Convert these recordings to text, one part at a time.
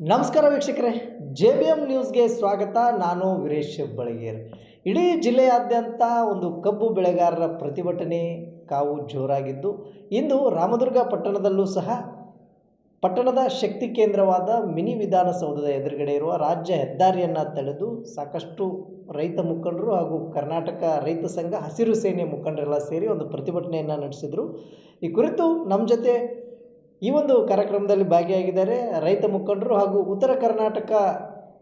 ನಮಸ್ಕಾರ ವೀಕ್ಷಕರೇ, J B M ನ್ಯೂಸ್ಗೆ ಸ್ವಾಗತ. ನಾನು ವೀರೇಶ್ ಬಳಗೇರ್ ಇಡೀ ಜಿಲ್ಲೆಯಾದ್ಯಂತ ಒಂದು ಕಬ್ಬು ಬೆಳೆಗಾರರ ಪ್ರತಿಭಟನೆ ಕಾವು ಜೋರಾಗಿದ್ದು, ಇಂದು ರಾಮದುರ್ಗ ಪಟ್ಟಣದಲ್ಲೂ ಸಹ ಪಟ್ಟಣದ ಶಕ್ತಿ ಕೇಂದ್ರವಾದ ಮಿನಿ ವಿಧಾನಸೌಧದ ಎದುರುಗಡೆ ಇರುವ ರಾಜ್ಯ ಹೆದ್ದಾರಿಯನ್ನು ತಡೆದು ಸಾಕಷ್ಟು ರೈತ ಮುಖಂಡರು ಹಾಗೂ ಕರ್ನಾಟಕ ರೈತ ಸಂಘ ಹಸಿರು ಸೇನೆ ಮುಖಂಡರೆಲ್ಲ ಸೇರಿ ಒಂದು ಪ್ರತಿಭಟನೆಯನ್ನು ನಡೆಸಿದರು. ಈ ಕುರಿತು ನಮ್ಮ ಜೊತೆ ಈ ಒಂದು ಕಾರ್ಯಕ್ರಮದಲ್ಲಿ ಭಾಗಿಯಾಗಿದ್ದಾರೆ ರೈತ ಮುಖಂಡರು ಹಾಗೂ ಉತ್ತರ ಕರ್ನಾಟಕ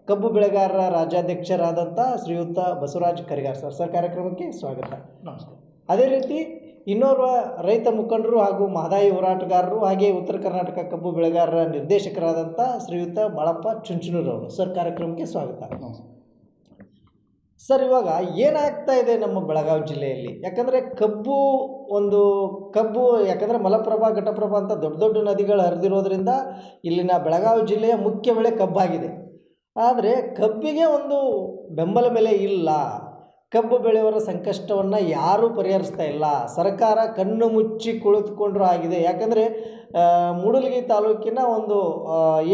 ಕಬ್ಬು ಬೆಳೆಗಾರರ ರಾಜ್ಯಾಧ್ಯಕ್ಷರಾದಂಥ ಶ್ರೀಯುತ ಬಸವರಾಜ್ ಕರಿಗಾರ್ ಸರ್. ಸರ್ ಕಾರ್ಯಕ್ರಮಕ್ಕೆ ಸ್ವಾಗತ. ನಮಸ್ಕಾರ. ಅದೇ ರೀತಿ ಇನ್ನೋರ್ವ ರೈತ ಮುಖಂಡರು ಹಾಗೂ ಮಹದಾಯಿ ಹೋರಾಟಗಾರರು ಹಾಗೆ ಉತ್ತರ ಕರ್ನಾಟಕ ಕಬ್ಬು ಬೆಳೆಗಾರರ ನಿರ್ದೇಶಕರಾದಂಥ ಶ್ರೀಯುತ ಬಾಳಪ್ಪ ಚುಂಚನೂರವರು. ಸರ್ ಕಾರ್ಯಕ್ರಮಕ್ಕೆ ಸ್ವಾಗತ. ನಮಸ್ಕಾರ. ಸರ್, ಇವಾಗ ಏನಾಗ್ತಾ ಇದೆ ನಮ್ಮ ಬೆಳಗಾವಿ ಜಿಲ್ಲೆಯಲ್ಲಿ? ಯಾಕಂದರೆ ಕಬ್ಬು ಒಂದು ಕಬ್ಬು, ಯಾಕಂದರೆ ಮಲಪ್ರಭಾ, ಘಟಪ್ರಭಾ ಅಂತ ದೊಡ್ಡ ದೊಡ್ಡ ನದಿಗಳು ಹರಿದಿರೋದ್ರಿಂದ ಇಲ್ಲಿನ ಬೆಳಗಾವಿ ಜಿಲ್ಲೆಯ ಮುಖ್ಯ ಬೆಳೆ ಕಬ್ಬಾಗಿದೆ. ಆದರೆ ಕಬ್ಬಿಗೆ ಒಂದು ಬೆಂಬಲ ಬೆಲೆ ಇಲ್ಲ. ಕಬ್ಬು ಬೆಳೆಯವರ ಸಂಕಷ್ಟವನ್ನು ಯಾರೂ ಪರಿಹರಿಸ್ತಾ ಇಲ್ಲ. ಸರ್ಕಾರ ಕಣ್ಣು ಮುಚ್ಚಿ ಕುಳಿತುಕೊಂಡ್ರೂ ಆಗಿದೆ. ಯಾಕಂದರೆ ಮೂಡಲಗಿ ತಾಲೂಕಿನ ಒಂದು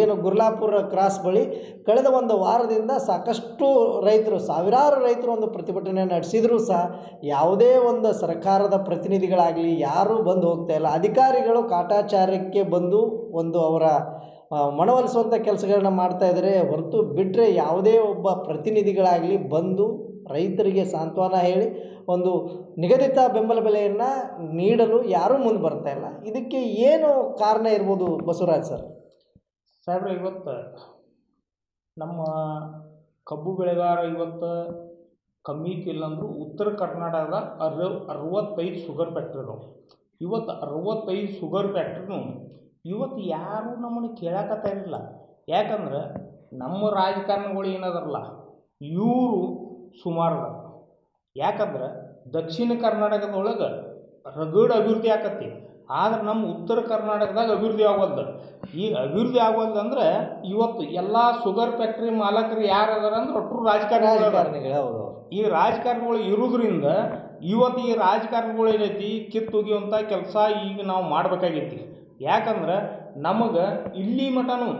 ಏನು ಗುರ್ಲಾಪುರ ಕ್ರಾಸ್ ಬಳಿ ಕಳೆದ ಒಂದು ವಾರದಿಂದ ಸಾಕಷ್ಟು ರೈತರು, ಸಾವಿರಾರು ರೈತರು ಒಂದು ಪ್ರತಿಭಟನೆ ನಡೆಸಿದರೂ ಸಹ ಯಾವುದೇ ಒಂದು ಸರ್ಕಾರದ ಪ್ರತಿನಿಧಿಗಳಾಗಲಿ ಯಾರೂ ಬಂದು ಹೋಗ್ತಾ ಇಲ್ಲ. ಅಧಿಕಾರಿಗಳು ಕಾಟಾಚಾರಕ್ಕೆ ಬಂದು ಒಂದು ಅವರ ಮನವೊಲಿಸುವಂಥ ಕೆಲಸಗಳನ್ನ ಮಾಡ್ತಾ ಇದ್ದಾರೆ ಹೊರತು ಬಿಟ್ಟರೆ ಯಾವುದೇ ಒಬ್ಬ ಪ್ರತಿನಿಧಿಗಳಾಗಲಿ ಬಂದು ರೈತರಿಗೆ ಸಾಂತ್ವನ ಹೇಳಿ ಒಂದು ನಿಗದಿತ ಬೆಂಬಲ ಬೆಲೆಯನ್ನು ನೀಡಲು ಯಾರೂ ಮುಂದೆ ಬರ್ತಾ ಇಲ್ಲ. ಇದಕ್ಕೆ ಏನು ಕಾರಣ ಇರ್ಬೋದು ಬಸವರಾಜ್ ಸರ್? ಸಾಹೇಬ್ರೆ, ಇವತ್ತು ನಮ್ಮ ಕಬ್ಬು ಬೆಳೆಗಾರ ಇವತ್ತು ಕಮ್ಮಿ ಇಲ್ಲಂದ್ರು ಉತ್ತರ ಕರ್ನಾಟಕದ ಅರ ಅರವತ್ತೈದು ಶುಗರ್ ಫ್ಯಾಕ್ಟ್ರಿ ಅದಾವೆ. ಇವತ್ತು ಅರವತ್ತೈದು ಶುಗರ್ ಫ್ಯಾಕ್ಟ್ರಿನು ಇವತ್ತು ಯಾರೂ ನಮ್ಮನ್ನು ಕೇಳಕತ್ತಾರಿಲ್ಲ ಯಾಕಂದ್ರೆ ನಮ್ಮ ರಾಜಕಾರಣಿಗಳು ಏನದಾರಲ್ಲ ಇವರು ಸುಮಾರು ಯಾಕಂದ್ರೆ ದಕ್ಷಿಣ ಕರ್ನಾಟಕದೊಳಗೆ ರಗಡ್ ಅಭಿವೃದ್ಧಿ ಆಕತ್ತಿ. ಆದ್ರೆ ನಮ್ಮ ಉತ್ತರ ಕರ್ನಾಟಕದಾಗ ಅಭಿವೃದ್ಧಿ ಆಗೋಲ್ದು. ಈ ಅಭಿವೃದ್ಧಿ ಆಗೋಲ್ದು ಅಂದ್ರೆ ಇವತ್ತು ಎಲ್ಲ ಶುಗರ್ ಫ್ಯಾಕ್ಟ್ರಿ ಮಾಲಕರು ಯಾರು ಅದಾರ ಅಂದ್ರೆ ಒಟ್ಟು ರಾಜಕಾರಣಿಗಳು ಈ ರಾಜಕಾರಣಿಗಳು ಇರೋದ್ರಿಂದ ಇವತ್ತು ಈ ರಾಜಕಾರಣಿಗಳು ಏನೈತಿ? ಕಿತ್ತೊಗೆಯುವಂಥ ಕೆಲಸ ಈಗ ನಾವು ಮಾಡಬೇಕಾಗೈತಿ ಯಾಕಂದ್ರೆ ನಮಗೆ ಇಲ್ಲಿ ಮಟನು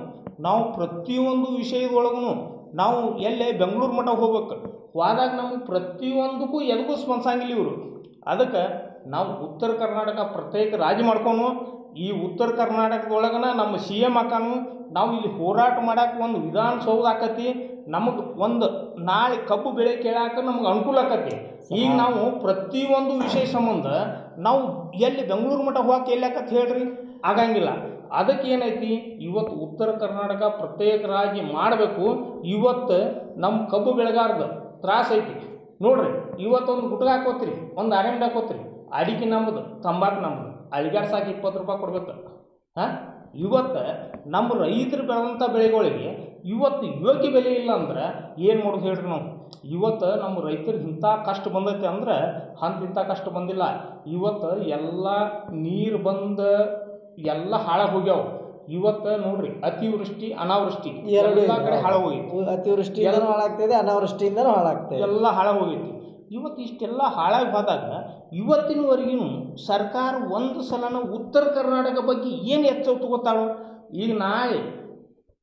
ನಾವು ಪ್ರತಿಯೊಂದು ವಿಷಯದೊಳಗೂ ನಾವು ಎಲ್ಲೇ ಬೆಂಗಳೂರು ಮಠ ಹೋಗ್ಬೇಕು. ಹೋದಾಗ ನಮ್ಗೆ ಪ್ರತಿಯೊಂದಕ್ಕೂ ಎದಕ್ಕೂ ಸ್ಪಂದಿಸಂಗಿಲ್ಲ ಇವರು. ಅದಕ್ಕೆ ನಾವು ಉತ್ತರ ಕರ್ನಾಟಕ ಪ್ರತ್ಯೇಕ ರಾಜ್ಯ ಮಾಡ್ಕೊಂಡು ಈ ಉತ್ತರ ಕರ್ನಾಟಕದೊಳಗನ ನಮ್ಮ ಸಿ ಎಂ ಹಾಕಾನು ನಾವು ಇಲ್ಲಿ ಹೋರಾಟ ಮಾಡಕ್ಕೆ ಒಂದು ವಿಧಾನಸೌಧ ಆಕತಿ. ನಮಗೆ ಒಂದು ನಾಳೆ ಕಬ್ಬು ಬೆಳೆ ಕೇಳಾಕ ನಮ್ಗೆ ಅನುಕೂಲ ಆಕತಿ. ಈಗ ನಾವು ಪ್ರತಿಯೊಂದು ವಿಷಯ ಸಂಬಂಧ ನಾವು ಎಲ್ಲಿ ಬೆಂಗಳೂರು ಮಠ ಹೋಗಕ್ಕೆ ಎಲ್ಲಿ ಆಕತ್ ಹೇಳ್ರಿ? ಆಗಂಗಿಲ್ಲ. ಅದಕ್ಕೆ ಏನೈತಿ? ಇವತ್ತು ಉತ್ತರ ಕರ್ನಾಟಕ ಪ್ರತ್ಯೇಕ ರಾಜ್ಯ ಮಾಡಬೇಕು. ಇವತ್ತು ನಮ್ಮ ಕಬ್ಬು ಬೆಳೆಗಾರದ ತ್ರಾಸ ಐತಿ. ನೋಡ್ರಿ, ಇವತ್ತೊಂದು ಗುಟ್ಗ ಹಾಕೋತ್ರಿ, ಒಂದು ಆರೆಂಡ್ ಹಾಕೋತ್ರಿ. ಅಡಿಕೆ ನಂಬುದು ತಂಬಾಕು ನಂಬುದು ಅಳಿಗಾಡ್ ಸಾಕು ಇಪ್ಪತ್ತು ರೂಪಾಯಿ ಕೊಡ್ಬೇಕು. ಹಾಂ? ಇವತ್ತು ನಮ್ಮ ರೈತರು ಬೆಳೆದಂಥ ಬೆಳೆಗಳಿಗೆ ಇವತ್ತು ಯೋಗ್ಯ ಬೆಲೆ ಇಲ್ಲ ಅಂದ್ರೆ ಏನು ಮಾಡೋದು ಹೇಳ್ರಿ ನಾವು? ಇವತ್ತು ನಮ್ಮ ರೈತರಿಗೆ ಇಂಥ ಕಷ್ಟ ಬಂದೈತೆ ಅಂದ್ರೆ ಅಂತ ಇಂಥ ಕಷ್ಟ ಬಂದಿಲ್ಲ. ಇವತ್ತು ಎಲ್ಲ ನೀರು ಬಂದ ಎಲ್ಲ ಹಾಳಾಗಿ ಹೋಗ್ಯಾವ. ಇವತ್ತು ನೋಡ್ರಿ ಅತಿವೃಷ್ಟಿ ಅನಾವೃಷ್ಟಿ ಎರಡು ಎಲ್ಲ ಕಡೆ ಹಾಳಾಗೋಗಿತ್ತು ಹೋಗಿತ್ತು ಅತಿವೃಷ್ಟಿಯಿಂದ ಹಾಳಾಗ್ತಿದೆ ಅನಾವೃಷ್ಟಿಯಿಂದನೂ ಹಾಳಾಗ್ತದೆ. ಎಲ್ಲ ಹಾಳಾಗಿ ಹೋಗಿತ್ತು ಇವತ್ತು ಇಷ್ಟೆಲ್ಲ ಹಾಳಾಗಿ ಹೋದಾಗ ಇವತ್ತಿನವರೆಗೂ ಸರ್ಕಾರ ಒಂದು ಸಲನ ಉತ್ತರ ಕರ್ನಾಟಕ ಬಗ್ಗೆ ಏನು ಎಚ್ಚರ ತಗೋತಾಳು ಈಗ ನಾಳೆ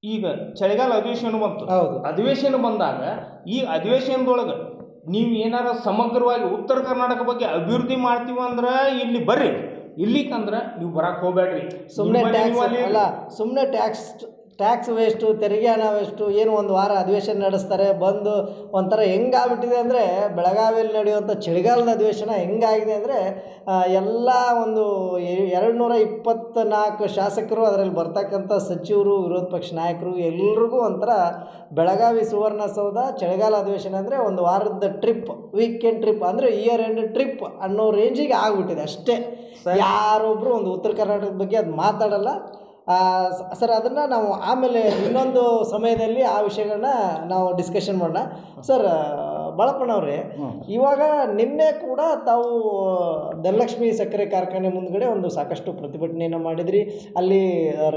ಈಗ ಚಳಿಗಾಲ ಅಧಿವೇಶನ ಬಂತು. ಹೌದು. ಅಧಿವೇಶನ ಬಂದಾಗ ಈ ಅಧಿವೇಶನದೊಳಗೆ ನೀವು ಏನಾರ ಸಮಗ್ರವಾಗಿ ಉತ್ತರ ಕರ್ನಾಟಕ ಬಗ್ಗೆ ಅಭಿವೃದ್ಧಿ ಮಾಡ್ತೀವಿ ಅಂದ್ರೆ ಇಲ್ಲಿ ಬರ್ರಿ. ಇಲ್ಲಿಕಂದ್ರೆ ನೀವು ಬರಕ್ಕೆ ಹೋಗ್ಬೇಡ್ರಿ. ಸುಮ್ಮನೆ ಟ್ಯಾಕ್ಸ್ ಅಲ್ಲ ಸುಮ್ಮನೆ ಟ್ಯಾಕ್ಸ್ ಟ್ಯಾಕ್ಸ್ ವೇಸ್ಟು ತೆರಿಗೆ ಹಣ ವೇಸ್ಟು ಏನು ಒಂದು ವಾರ ಅಧಿವೇಶನ ನಡೆಸ್ತಾರೆ ಬಂದು ಒಂಥರ ಹೆಂಗಾಗ್ಬಿಟ್ಟಿದೆ ಅಂದರೆ ಬೆಳಗಾವಿಯಲ್ಲಿ ನಡೆಯುವಂಥ ಚಳಿಗಾಲದ ಅಧಿವೇಶನ ಹೆಂಗಾಗಿದೆ ಅಂದರೆ ಎಲ್ಲ ಒಂದು ಎರಡು ನೂರ ಇಪ್ಪತ್ತ್ನಾಲ್ಕು ಶಾಸಕರು ಅದರಲ್ಲಿ ಬರ್ತಕ್ಕಂಥ ಸಚಿವರು ವಿರೋಧ ಪಕ್ಷ ನಾಯಕರು ಎಲ್ರಿಗೂ ಒಂಥರ ಬೆಳಗಾವಿ ಸುವರ್ಣಸೌಧ ಚಳಿಗಾಲ ಅಧಿವೇಶನ ಅಂದರೆ ಒಂದು ವಾರದ ಟ್ರಿಪ್ ವೀಕೆಂಡ್ ಟ್ರಿಪ್ ಅಂದರೆ ಇಯರ್ ಎಂಡ್ ಟ್ರಿಪ್ ಅನ್ನೋ ರೇಂಜಿಗೆ ಆಗ್ಬಿಟ್ಟಿದೆ ಅಷ್ಟೇ. ಯಾರೊಬ್ಬರು ಒಂದು ಉತ್ತರ ಕರ್ನಾಟಕದ ಬಗ್ಗೆ ಅದು ಮಾತಾಡಲ್ಲ. ಸರ್ ಅದನ್ನು ನಾವು ಆಮೇಲೆ ಇನ್ನೊಂದು ಸಮಯದಲ್ಲಿ ಆ ವಿಷಯಗಳನ್ನ ನಾವು ಡಿಸ್ಕಷನ್ ಮಾಡೋಣ. ಸರ್ ಬಾಳಪ್ಪನವ್ರೆ ಇವಾಗ ನಿನ್ನೆ ಕೂಡ ತಾವು ಧನಲಕ್ಷ್ಮಿ ಸಕ್ಕರೆ ಕಾರ್ಖಾನೆ ಮುಂದ್ಗಡೆ ಒಂದು ಸಾಕಷ್ಟು ಪ್ರತಿಭಟನೆಯನ್ನು ಮಾಡಿದ್ರಿ. ಅಲ್ಲಿ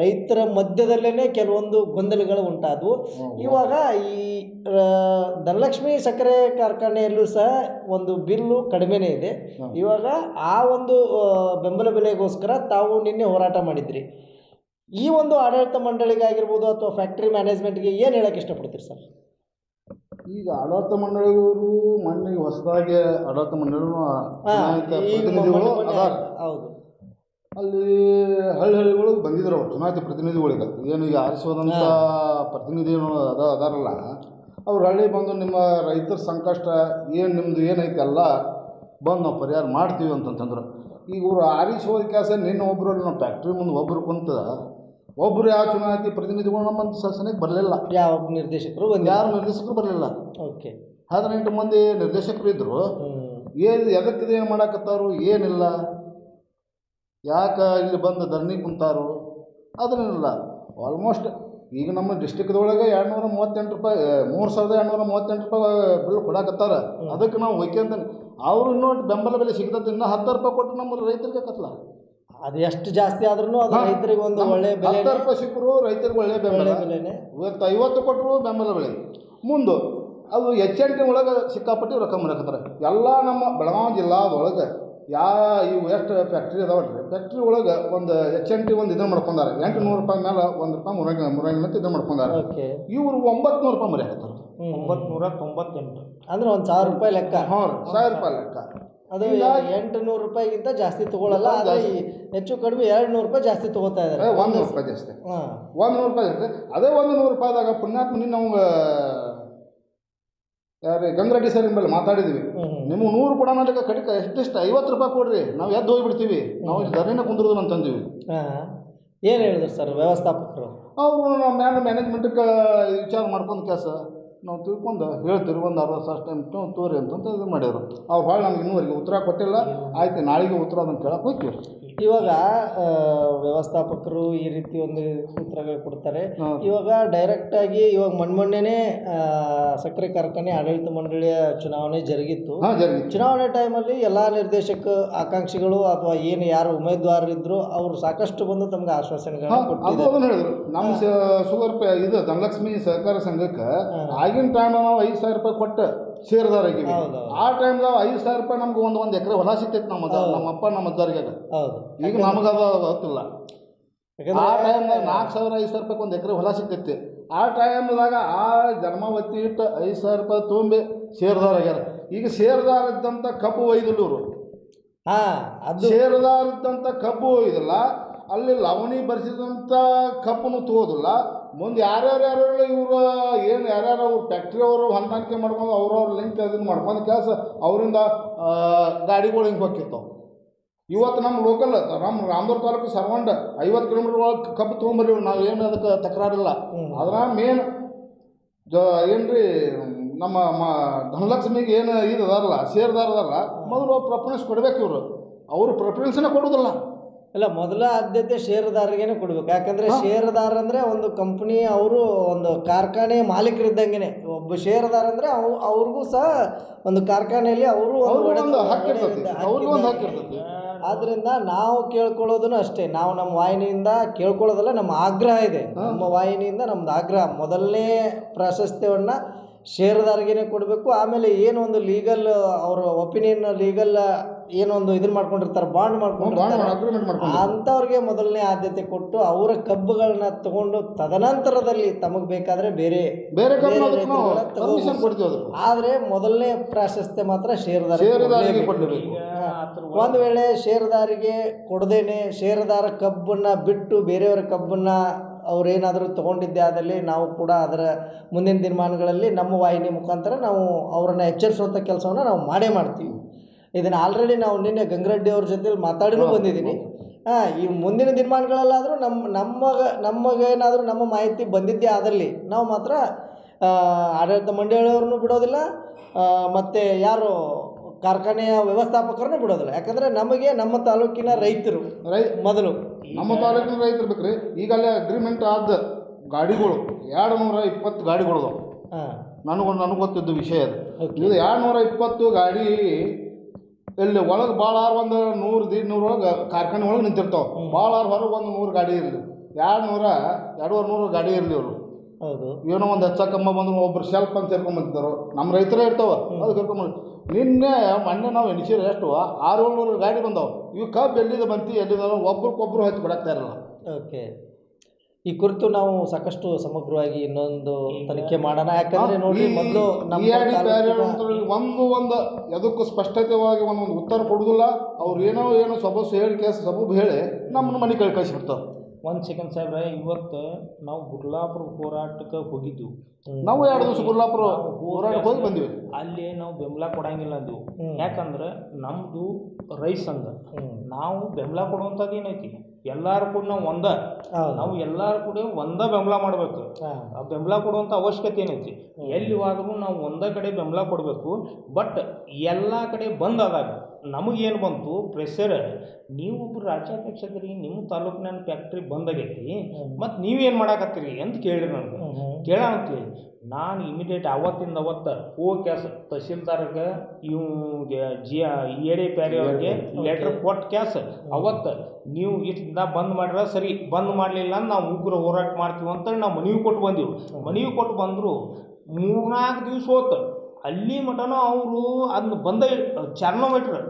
ರೈತರ ಮಧ್ಯದಲ್ಲೇ ಕೆಲವೊಂದು ಗೊಂದಲಗಳು ಉಂಟಾದವು. ಇವಾಗ ಈ ಧನಲಕ್ಷ್ಮಿ ಸಕ್ಕರೆ ಕಾರ್ಖಾನೆಯಲ್ಲೂ ಸಹ ಒಂದು ಬಿಲ್ಲು ಕಡಿಮೆನೆ ಇದೆ. ಇವಾಗ ಆ ಒಂದು ಬೆಂಬಲ ಬೆಲೆಗೋಸ್ಕರ ತಾವು ನಿನ್ನೆ ಹೋರಾಟ ಮಾಡಿದ್ರಿ. ಈ ಒಂದು ಆಡಳಿತ ಮಂಡಳಿಗಾಗಿರ್ಬೋದು ಅಥವಾ ಫ್ಯಾಕ್ಟ್ರಿ ಮ್ಯಾನೇಜ್ಮೆಂಟ್ಗೆ ಏನು ಹೇಳಕ್ಕೆ ಇಷ್ಟಪಡ್ತೀರಿ ಸರ್? ಈಗ ಆಡಳಿತ ಮಂಡಳಿಯವರು ಮೊನ್ನೆ ಹೊಸದಾಗಿ ಆಡಳಿತ ಮಂಡಳಿ ಚುನಾಯಿತ ಪ್ರತಿನಿಧಿಗಳು ಮೊನ್ನೆ- ಮೊನ್ನೆ ಹೌದು. ಅಲ್ಲಿ ಹಳ್ಳಿ ಹಳ್ಳಿಗಳು ಬಂದಿದ್ರು ಅವ್ರು ಚುನಾಯಿತ ಪ್ರತಿನಿಧಿಗಳಿಗೆ. ಏನು ಈಗ ಆರಿಸುವಂಥ ಪ್ರತಿನಿಧಿಗಳು ಅದ ಅದಾರಲ್ಲ. ಅವ್ರು ಹಳ್ಳಿ ಬಂದು ನಿಮ್ಮ ರೈತರ ಸಂಕಷ್ಟ ಏನು ನಿಮ್ಮದು ಏನೈತೆ ಅಲ್ಲ ಬಂದು ನಾವು ಪರಿಹಾರ ಮಾಡ್ತೀವಿ ಅಂತಂತಂದ್ರು. ಈಗ ಇವರು ಆರಿಸೋದ ಕೆಲಸ ನಿನ್ನ ಒಬ್ಬರು ನಮ್ಮ ಫ್ಯಾಕ್ಟ್ರಿ ಮುಂದೆ ಒಬ್ಬರು ಕುಂತ ಒಬ್ಬರು ಯಾವ ಚುನಾಯಿತಿ ಪ್ರತಿನಿಧಿಗಳು ನಮ್ಮ ಶಾಸನಕ್ಕೆ ಬರಲಿಲ್ಲ. ಯಾವ ನಿರ್ದೇಶಕರು ಒಂದು ಯಾರು ನಿರ್ದೇಶಕರು ಬರಲಿಲ್ಲ. ಓಕೆ. ಹದಿನೆಂಟು ಮಂದಿ ನಿರ್ದೇಶಕರು ಇದ್ದರು ಏನು ಎದಕ್ಕಿದೆ ಏನು ಮಾಡಾಕತ್ತಾರು ಏನಿಲ್ಲ. ಯಾಕೆ ಇಲ್ಲಿ ಬಂದು ಧರಣಿ ಕುಂತಾರು ಅದನ್ನೇನಿಲ್ಲ ಆಲ್ಮೋಸ್ಟ್ ಈಗ ನಮ್ಮ ಡಿಸ್ಟಿಕ್ದೊಳಗೆ ಎರಡು ನೂರ ಮೂವತ್ತೆಂಟು ರೂಪಾಯಿ ಮೂರು ಸಾವಿರದ ಎರಡುನೂರ ಮೂವತ್ತೆಂಟು ರೂಪಾಯಿ ಬಿಲ್ ಕೊಡಾಕತ್ತಾರ. ಅದಕ್ಕೆ ನಾವು ಒಯ್ಕೊಂತ ಅವರು ಇನ್ನೂ ಬೆಂಬಲ ಬೆಲೆ ಸಿಗ್ತದೆ ಇನ್ನೂ ಹತ್ತು ರೂಪಾಯಿ ಕೊಟ್ಟು ನಮ್ಮ ರೈತರಿಗೆ ಕತ್ಲ ಅದು ಎಷ್ಟು ಜಾಸ್ತಿ ಆದ್ರೂ ಅದು ರೈತರಿಗೆ ಒಂದು ಒಳ್ಳೆ ಬೆಲೆ ರೂಪಾಯಿ ಸಿಕ್ಕರು ರೈತರಿಗೆ ಒಳ್ಳೆ ಬೆಂಬಲ. ಒಳ್ಳೆ ಬೆಲೆನೆ. ಇವತ್ತು ಐವತ್ತು ಕೊಟ್ಟರು ಬೆಂಬಲ ಬೆಳೆ ಮುಂದೆ ಅದು ಎಚ್ ಎನ್ ಟಿ ಒಳಗೆ ಸಿಕ್ಕಾಪಟ್ಟಿ ರೊಕ್ಕ ಮಾಡಕತ್ತಾರೆ ಎಲ್ಲ ನಮ್ಮ ಬೆಳಗಾವಿ ಜಿಲ್ಲಾದೊಳಗೆ ಯಾ ಇವು ಎಷ್ಟು ಫ್ಯಾಕ್ಟ್ರಿ ಅದಾವಲ್ರಿ? ಫ್ಯಾಕ್ಟ್ರಿ ಒಳಗೆ ಒಂದು ಎಚ್ ಎನ್ ಟಿ ಒಂದು ಇದನ್ನು ಮಾಡ್ಕೊಂಡಾರೆ. ಎಂಟು ನೂರು ರೂಪಾಯಿ ಮೇಲೆ ಒಂದು ರೂಪಾಯಿ ಮುರಂಗಿ ಮುರಂಗಿ ಅಂತ ಇದನ್ನು ಮಾಡ್ಕೊಂಡಾರೆ. ಓಕೆ. ಇವರು ಒಂಬತ್ತು ನೂರು ರೂಪಾಯಿ ಮರ್ಯಾಕತ್ತಾರೆ ಒಂಬತ್ನೂರ ತೊಂಬತ್ತೆಂಟು. ಅಂದ್ರೆ ಒಂದು ಸಾವಿರ ರೂಪಾಯಿ ಲೆಕ್ಕ. ಹಾಂ ರೀ ಸಾವಿರ ರೂಪಾಯಿ ಲೆಕ್ಕ. ಅದು ಎಂಟು ನೂರು ರೂಪಾಯಿಗಿಂತ ಜಾಸ್ತಿ ತಗೊಳ್ಳಲ್ಲ ಆದರೆ ಈ ಹೆಚ್ಚು ಕಡಿಮೆ ಎರಡು ನೂರು ರೂಪಾಯಿ ಜಾಸ್ತಿ ತಗೋತಾ ಇದ್ದಾರೆ. ಒಂದು ನೂರು ರೂಪಾಯಿ ಜಾಸ್ತಿ. ಹಾಂ. ಒಂದು ನೂರು ರೂಪಾಯಿ ಜಾಸ್ತಿ. ಅದೇ ಒಂದು ನೂರು ರೂಪಾಯಿದಾಗ ನಿನ್ನ ನಾವು ಯಾರು ಗಂಗರೆಡ್ಡಿ ಸರ್ ನಿಮ್ಮಲ್ಲಿ ಮಾತಾಡಿದ್ವಿ. ನಿಮ್ಗೆ ನೂರು ಕೊಡೋಣ ಅದಕ್ಕೆ ಕಡಿಕ ಎಷ್ಟಿಷ್ಟು ಐವತ್ತು ರೂಪಾಯಿ ಕೊಡ್ರಿ. ನಾವು ಎದ್ದು ಹೋಗಿಬಿಡ್ತೀವಿ. ನಾವು ಧರಣಿನ ಕುಂದ್ರದು ಅಂತಂದೀವಿ. ಹಾಂ. ಏನು ಹೇಳಿದ್ರು ಸರ್ ವ್ಯವಸ್ಥಾಪಕರು? ಅವರು ನಾವು ಮ್ಯಾನ್ ಮ್ಯಾನೇಜ್ಮೆಂಟ್ಗೆ ವಿಚಾರ ಮಾಡ್ಕೊಂಡು ಕೆಲಸ. ನಾವು ತಿಳ್ಕೊಂಡು ಹೇಳ್ತೀವಿ ಒಂದು ಅರವತ್ತು ಸಾವಿರ ಟೈಮ್ ತೋರಿ ಅಂತಂತ ಇದು ಮಾಡ್ಯಾರ. ಅವ್ರು ಭಾಳ ನಮ್ಗೆ ಇನ್ನೂವರೆಗೆ ಉತ್ತರ ಕೊಟ್ಟಿಲ್ಲ. ಆಯ್ತು ನಾಳೆಗೆ ಉತ್ತರ ಅದನ್ನು ಕೇಳಕ್ಕೆ ಹೋಗ್ತೀವಿ. ಇವಾಗ ವ್ಯವಸ್ಥಾಪಕರು ಈ ರೀತಿ ಒಂದು ಉತ್ತರಗಳು ಕೊಡ್ತಾರೆ. ಇವಾಗ ಡೈರೆಕ್ಟಾಗಿ ಇವಾಗ ಮೊನ್ನೆ ಸಕ್ಕರೆ ಕಾರ್ಖಾನೆ ಆಡಳಿತ ಮಂಡಳಿಯ ಚುನಾವಣೆ ಜರುಗಿತ್ತು. ಚುನಾವಣೆ ಟೈಮಲ್ಲಿ ಎಲ್ಲ ನಿರ್ದೇಶಕ ಆಕಾಂಕ್ಷಿಗಳು ಅಥವಾ ಏನು ಯಾರು ಉಮೇದುವಾರರಿದ್ರು ಅವರು ಸಾಕಷ್ಟು ಬಂದು ತಮ್ಗೆ ಆಶ್ವಾಸನೆಗಳನ್ನು ಕೊಟ್ಟಿದ್ದಾರೆ. ನಮ್ಮ ಸುಗರ್ ಇದು ಧನಲಕ್ಷ್ಮಿ ಸಹಕಾರ ಸಂಘಕ್ಕೆ ಆಗಿನ ಟೈಮ್ ನಾವು ಐದು ಸಾವಿರ ರೂಪಾಯಿ ಕೊಟ್ಟು. ಹೌದು. ಆ ಟೈಮ್ದಾಗ ಐದು ಸಾವಿರ ರೂಪಾಯಿ ನಮ್ಗೆ ಒಂದು ಒಂದು ಎಕರೆ ಹೊಲ ಸಿಕ್ತೈತೆ ನಮ್ಮ. ನಮ್ಮ ಅಪ್ಪ ನಮ್ಮ ಅಜ್ಜಾರಿಗೆ ಹೌದು. ಈಗ ನಮಗೆ ಅದು ಗೊತ್ತಿಲ್ಲ. ಆ ಟೈಮ್ ಟೈಮ್ದಾಗ ನಾಲ್ಕು ಸಾವಿರ ಐದು ಸಾವಿರ ರೂಪಾಯಿ ಒಂದು ಎಕರೆ ಹೊಲ ಸಿಕ್ತೈತಿ ಆ ಟೈಮ್ದಾಗ ಆ ಜನ್ಮಾವತಿ ಇಟ್ಟು ಐದು ಸಾವಿರ ರೂಪಾಯಿ ತುಂಬಿ ಸೇರದಾರ ಆಗ್ಯಾರ ಈಗ ಸೇರಿದಾರ ಇದ್ದಂಥ ಕಬ್ಬು ಒಯ್ದಿಲ್ಲ ಇವರು. ಹಾ ಅದು. ಷೇರುದಾರ ಇದ್ದಂಥ ಕಬ್ಬು ಒಯ್ದಿಲ್ಲ. ಅಲ್ಲಿ ಲವಣಿ ಬರೆಸಿದಂಥ ಕಬ್ಬನ್ನು ತಗೋದಿಲ್ಲ ಮುಂದೆ ಯಾರ್ಯಾರು ಯಾರು ಇವರು ಏನು ಯಾರ್ಯಾರು ಅವ್ರು ಫ್ಯಾಕ್ಟ್ರಿ ಅವರು ಹೊಂದಾಣಿಕೆ ಮಾಡ್ಕೊಂಡು ಅವ್ರವ್ರ ಲಿಂಕ್ ಅದನ್ನು ಮಾಡ್ಕೊಂಡು ಕೆಲಸ ಅವರಿಂದ ಗಾಡಿಗಳು ಹಿಂಗೆ ಹೋಗಿರ್ತಾವೆ ಇವತ್ತು ನಮ್ಮ ಲೋಕಲ್ ನಮ್ಮ ರಾಮದುರ್ಗ ತಾಲೂಕು ಸರ್ವಂಡ್ ಐವತ್ತು ಕಿಲೋಮೀಟರ್ ಒಳಗೆ ಕಬ್ಬು ತೊಗೊಂಬರ್ರಿ ನಾವು ಏನು ಅದಕ್ಕೆ ತಕರಾರಿಲ್ಲ. ಅದರ ಮೇನ್ ಜ ಏನು ರೀ ನಮ್ಮ ಮ ಧನಲಕ್ಷ್ಮಿಗೆ ಏನು ಇದು ಅದಾರಲ್ಲ ಷೇರ್ದಾರ ಅದಾರಲ್ಲ ಮೊದಲು ಪ್ರಿಫರೆನ್ಸ್ ಕೊಡ್ಬೇಕು ಇವರು. ಅವರು ಪ್ರಿಫರೆನ್ಸ್ನ ಕೊಡೋದಿಲ್ಲ. ಇಲ್ಲ ಮೊದಲ ಆದ್ಯತೆ ಷೇರುದಾರರಿಗೇನೆ ಕೊಡ್ಬೇಕು. ಯಾಕಂದ್ರೆ ಷೇರುದಾರ ಅಂದ್ರೆ ಒಂದು ಕಂಪನಿ ಅವರು ಒಂದು ಕಾರ್ಖಾನೆ ಮಾಲೀಕರಿದ್ದಂಗೆನೆ. ಒಬ್ಬ ಷೇರುದಾರ ಅಂದ್ರೆ ಅವ್ ಅವ್ರಿಗೂ ಸಹ ಒಂದು ಕಾರ್ಖಾನೆಯಲ್ಲಿ ಅವರು ಆದ್ರಿಂದ ನಾವು ಕೇಳ್ಕೊಳ್ಳೋದನ್ನು ಅಷ್ಟೇ. ನಾವು ನಮ್ಮ ವಾಹಿನಿಯಿಂದ ಕೇಳ್ಕೊಳ್ಳೋದಲ್ಲ ನಮ್ಮ ಆಗ್ರಹ ಇದೆ. ನಮ್ಮ ವಾಹಿನಿಯಿಂದ ನಮ್ದು ಆಗ್ರಹ. ಮೊದಲನೇ ಪ್ರಾಶಸ್ತ್ಯವನ್ನು ಷೇರುದಾರರಿಗೇನೆ ಕೊಡಬೇಕು. ಆಮೇಲೆ ಏನು ಒಂದು ಲೀಗಲ್ ಅವರ ಒಪಿನಿಯನ್ ಲೀಗಲ್ ಏನೊಂದು ಇದನ್ನ ಮಾಡ್ಕೊಂಡಿರ್ತಾರೆ ಬಾಂಡ್ ಮಾಡ್ಕೊಂಡಿರ್ತಾರೆ. ಅಗ್ರಿಮೆಂಟ್ ಮಾಡ್ಕೊಂಡು ಅಂಥವ್ರಿಗೆ ಮೊದಲನೇ ಆದ್ಯತೆ ಕೊಟ್ಟು ಅವರ ಕಬ್ಬುಗಳನ್ನ ತಗೊಂಡು ತದನಂತರದಲ್ಲಿ ತಮಗೆ ಬೇಕಾದ್ರೆ ಬೇರೆ ಬೇರೆ ಆದ್ರೆ ಮೊದಲನೇ ಪ್ರಾಶಸ್ತ್ಯ ಮಾತ್ರ ಷೇರುದಾರ ಷೇರುದಾರರಿಗೆ ಒಂದು ವೇಳೆ ಷೇರುದಾರಿಗೆ ಕೊಡದೇನೆ ಷೇರುದಾರ ಕಬ್ಬನ್ನ ಬಿಟ್ಟು ಬೇರೆಯವರ ಕಬ್ಬನ್ನ ಅವ್ರೇನಾದರೂ ತೊಗೊಂಡಿದ್ದೆ ಆದಲ್ಲಿ ನಾವು ಕೂಡ ಅದರ ಮುಂದಿನ ದಿನಮಾನಗಳಲ್ಲಿ ನಮ್ಮ ವಾಹಿನಿ ಮುಖಾಂತರ ನಾವು ಅವರನ್ನು ಎಚ್ಚರಿಸುವಂಥ ಕೆಲಸವನ್ನು ನಾವು ಮಾಡೇ ಮಾಡ್ತೀವಿ. ಇದನ್ನು ಆಲ್ರೆಡಿ ನಾವು ನಿನ್ನೆ ಗಂಗರೆಡ್ಡಿ ಅವ್ರ ಜೊತೆಲಿ ಮಾತಾಡಿನೂ ಬಂದಿದ್ದೀನಿ ಹಾಂ ಈ ಮುಂದಿನ ದಿನಮಾನಗಳಲ್ಲಾದರೂ ನಮ್ಮ ನಮಗೆ ನಮಗೇನಾದರೂ ನಮ್ಮ ಮಾಹಿತಿ ಬಂದಿದ್ದೇ ಅದರಲ್ಲಿ ನಾವು ಮಾತ್ರ ಆಡಳಿತ ಮಂಡಳಿಯವ್ರನ್ನೂ ಬಿಡೋದಿಲ್ಲ ಮತ್ತು ಯಾರು ಕಾರ್ಖಾನೆಯ ವ್ಯವಸ್ಥಾಪಕರನ್ನು ಬಿಡೋದಿಲ್ಲ. ಯಾಕಂದರೆ ನಮಗೆ ನಮ್ಮ ತಾಲೂಕಿನ ರೈತರು ರೈ ಮೊದಲು. ನಮ್ಮ ತಾಲೂಕಿನ ರೈತರು ಬೇಕ್ರಿ ರೀ ಅಲ್ಲೇ ಅಗ್ರಿಮೆಂಟ್ ಆದ ಗಾಡಿಗಳು ಎರಡು ನೂರ ಇಪ್ಪತ್ತು ಗಾಡಿಗಳು ಹಾಂ. ನನಗೊಂದು ನನಗೆ ಗೊತ್ತಿದ್ದು ವಿಷಯ ಅದು. ಇದು ಎರಡು ನೂರ ಇಪ್ಪತ್ತು ಗಾಡಿ ಇಲ್ಲಿ ಒಳಗೆ ಭಾಳ ಒಂದು ನೂರು ದೀಡ್ ನೂರು ಒಳಗೆ ಕಾರ್ಖಾನೆ ಒಳಗೆ ನಿಂತಿರ್ತಾವೆ. ಭಾಳ ಹೊರಗೆ ಒಂದು ನೂರು ಗಾಡಿ ಇರಲಿ. ಎರಡು ನೂರ ಎರಡೂವರೆ ನೂರು ಗಾಡಿ ಇರಲಿ ಅವರು ಹೌದು. ಏನೋ ಒಂದು ಹೆಚ್ಚ ಕಮ್ಮ ಬಂದ್ರು ಒಬ್ರು ಶೆಲ್ಫ್ ಅಂತ ಸೇರ್ಕೊಂಬಂತಿದ್ರು ನಮ್ಮ ರೈತರೇ ಇರ್ತಾವ. ಅದು ಕರ್ಕೊಂಬಂದು ನಿನ್ನೆ ಮೊನ್ನೆ ನಾವು ಎಣಿಸಿರ ಎಷ್ಟು ಆರು ಏಳ್ನೂರು ಗಾಡಿ ಬಂದವು. ಇವು ಕಬ್ಬು ಎಲ್ಲಿದೆ ಬಂತಿ ಎಲ್ಲಿದಾವ ಒಬ್ರಿಗೊಬ್ರು ಹಚ್ಚಿ ಬಿಡಕ್ತಾ ಇರಲ್ಲ ಓಕೆ. ಈ ಕುರಿತು ನಾವು ಸಾಕಷ್ಟು ಸಮಗ್ರವಾಗಿ ಇನ್ನೊಂದು ತನಿಖೆ ಮಾಡೋಣ. ಯಾಕಂದ್ರೆ ನೋಡಿ ಮೊದಲು ನಮ್ಮ ಒಂದು ಒಂದು ಎದಕ್ಕೂ ಸ್ಪಷ್ಟತೆವಾಗಿ ಒಂದೊಂದು ಉತ್ತರ ಕೊಡುದಿಲ್ಲ. ಅವ್ರು ಏನೋ ಏನೋ ಸಬಸ್ ಹೇಳಿ ಕೇಸ್ ಸಬೂಬು ಹೇಳಿ ನಮ್ಮನ್ನು ಮನೆ ಕಳ್ಸಿ ಒಂದು ಸೆಕೆಂಡ್ ಸಾಹೇಬ್ರೆ ಇವತ್ತು ನಾವು ಗುರ್ಲಾಪುರ ಹೋರಾಟಕ್ಕೆ ಹೋಗಿದ್ದು ನಾವು ಎರಡು ದಿವಸ ಗುರ್ಲಾಪುರ ಹೋರಾಟಕ್ಕೆ ಹೋಗಿ ಬಂದಿವಿ. ಅಲ್ಲಿ ನಾವು ಬೆಂಬಲ ಕೊಡಂಗಿಲ್ಲ ಅದು ಯಾಕಂದ್ರೆ ನಮ್ಮದು ರೈಸ್ ಸಂಘ ಹ್ಮ್. ನಾವು ಬೆಂಬಲ ಕೊಡುವಂಥದ್ದು ಏನೈತಿ? ಎಲ್ಲರೂ ಕೂಡ ನಾವು ಒಂದ. ನಾವು ಎಲ್ಲರೂ ಕೂಡ ಒಂದ ಬೆಂಬಲ ಮಾಡಬೇಕು. ಆ ಬೆಂಬಲ ಕೊಡುವಂಥ ಅವಶ್ಯಕತೆ ಏನೈತಿ? ಎಲ್ಲಿ ಹೋದ್ರೂ ನಾವು ಒಂದೇ ಕಡೆ ಬೆಂಬಲ ಕೊಡಬೇಕು ಬಟ್ ಎಲ್ಲ ಕಡೆ ಬಂದ್ ಆದಾಗ ನಮಗೇನು ಬಂತು? ಪ್ರೆಷರ್ ನೀವು ರಾಜ್ಯಾಧ್ಯಕ್ಷ ರಾಜ್ಯಾಧ್ಯಕ್ಷದ್ರಿ ನಿಮ್ಮ ತಾಲೂಕಿನ ಫ್ಯಾಕ್ಟ್ರಿ ಬಂದಾಗೈತಿ. ಮತ್ತು ನೀವೇನು ಮಾಡಾಕತ್ತೀರಿ ಅಂತ ಕೇಳಿರಿ ನನಗೆ. ಕೇಳ. ನಾನು ಇಮಿಡಿಯೇಟ್ ಅವತ್ತಿಂದ ಅವತ್ತು ಹೋಗಿ ಕ್ಯಾಸ್ ತಹಶೀಲ್ದಾರ್ಗೆ ಇವು ಜಿ ಎಡೆ ಪ್ಯಾರಿ ಅವ್ರಿಗೆ ಲೆಟ್ರ್ ಕೊಟ್ಟು ಕ್ಯಾಸ್ ಅವತ್ತು ನೀವು ಇಷ್ಟ ಬಂದ್ ಮಾಡಿದ್ರೆ ಸರಿ ಬಂದ್ ಮಾಡಲಿಲ್ಲ ಅಂದ್ರೆ ನಾವು ಉಗ್ರ ಹೋರಾಟ ಮಾಡ್ತೀವಿ ಅಂತೇಳಿ ನಾವು ಮನವಿ ಕೊಟ್ಟು ಬಂದೀವಿ. ಮನವಿ ಕೊಟ್ಟು ಬಂದರು ಮೂರ್ನಾಲ್ಕು ದಿವಸ ಹೋತು ಅಲ್ಲಿ ಮಟನೂ ಅವರು ಅದನ್ನ ಬಂದ ಚಾರ್ನೋಮೀಟ್ರ್.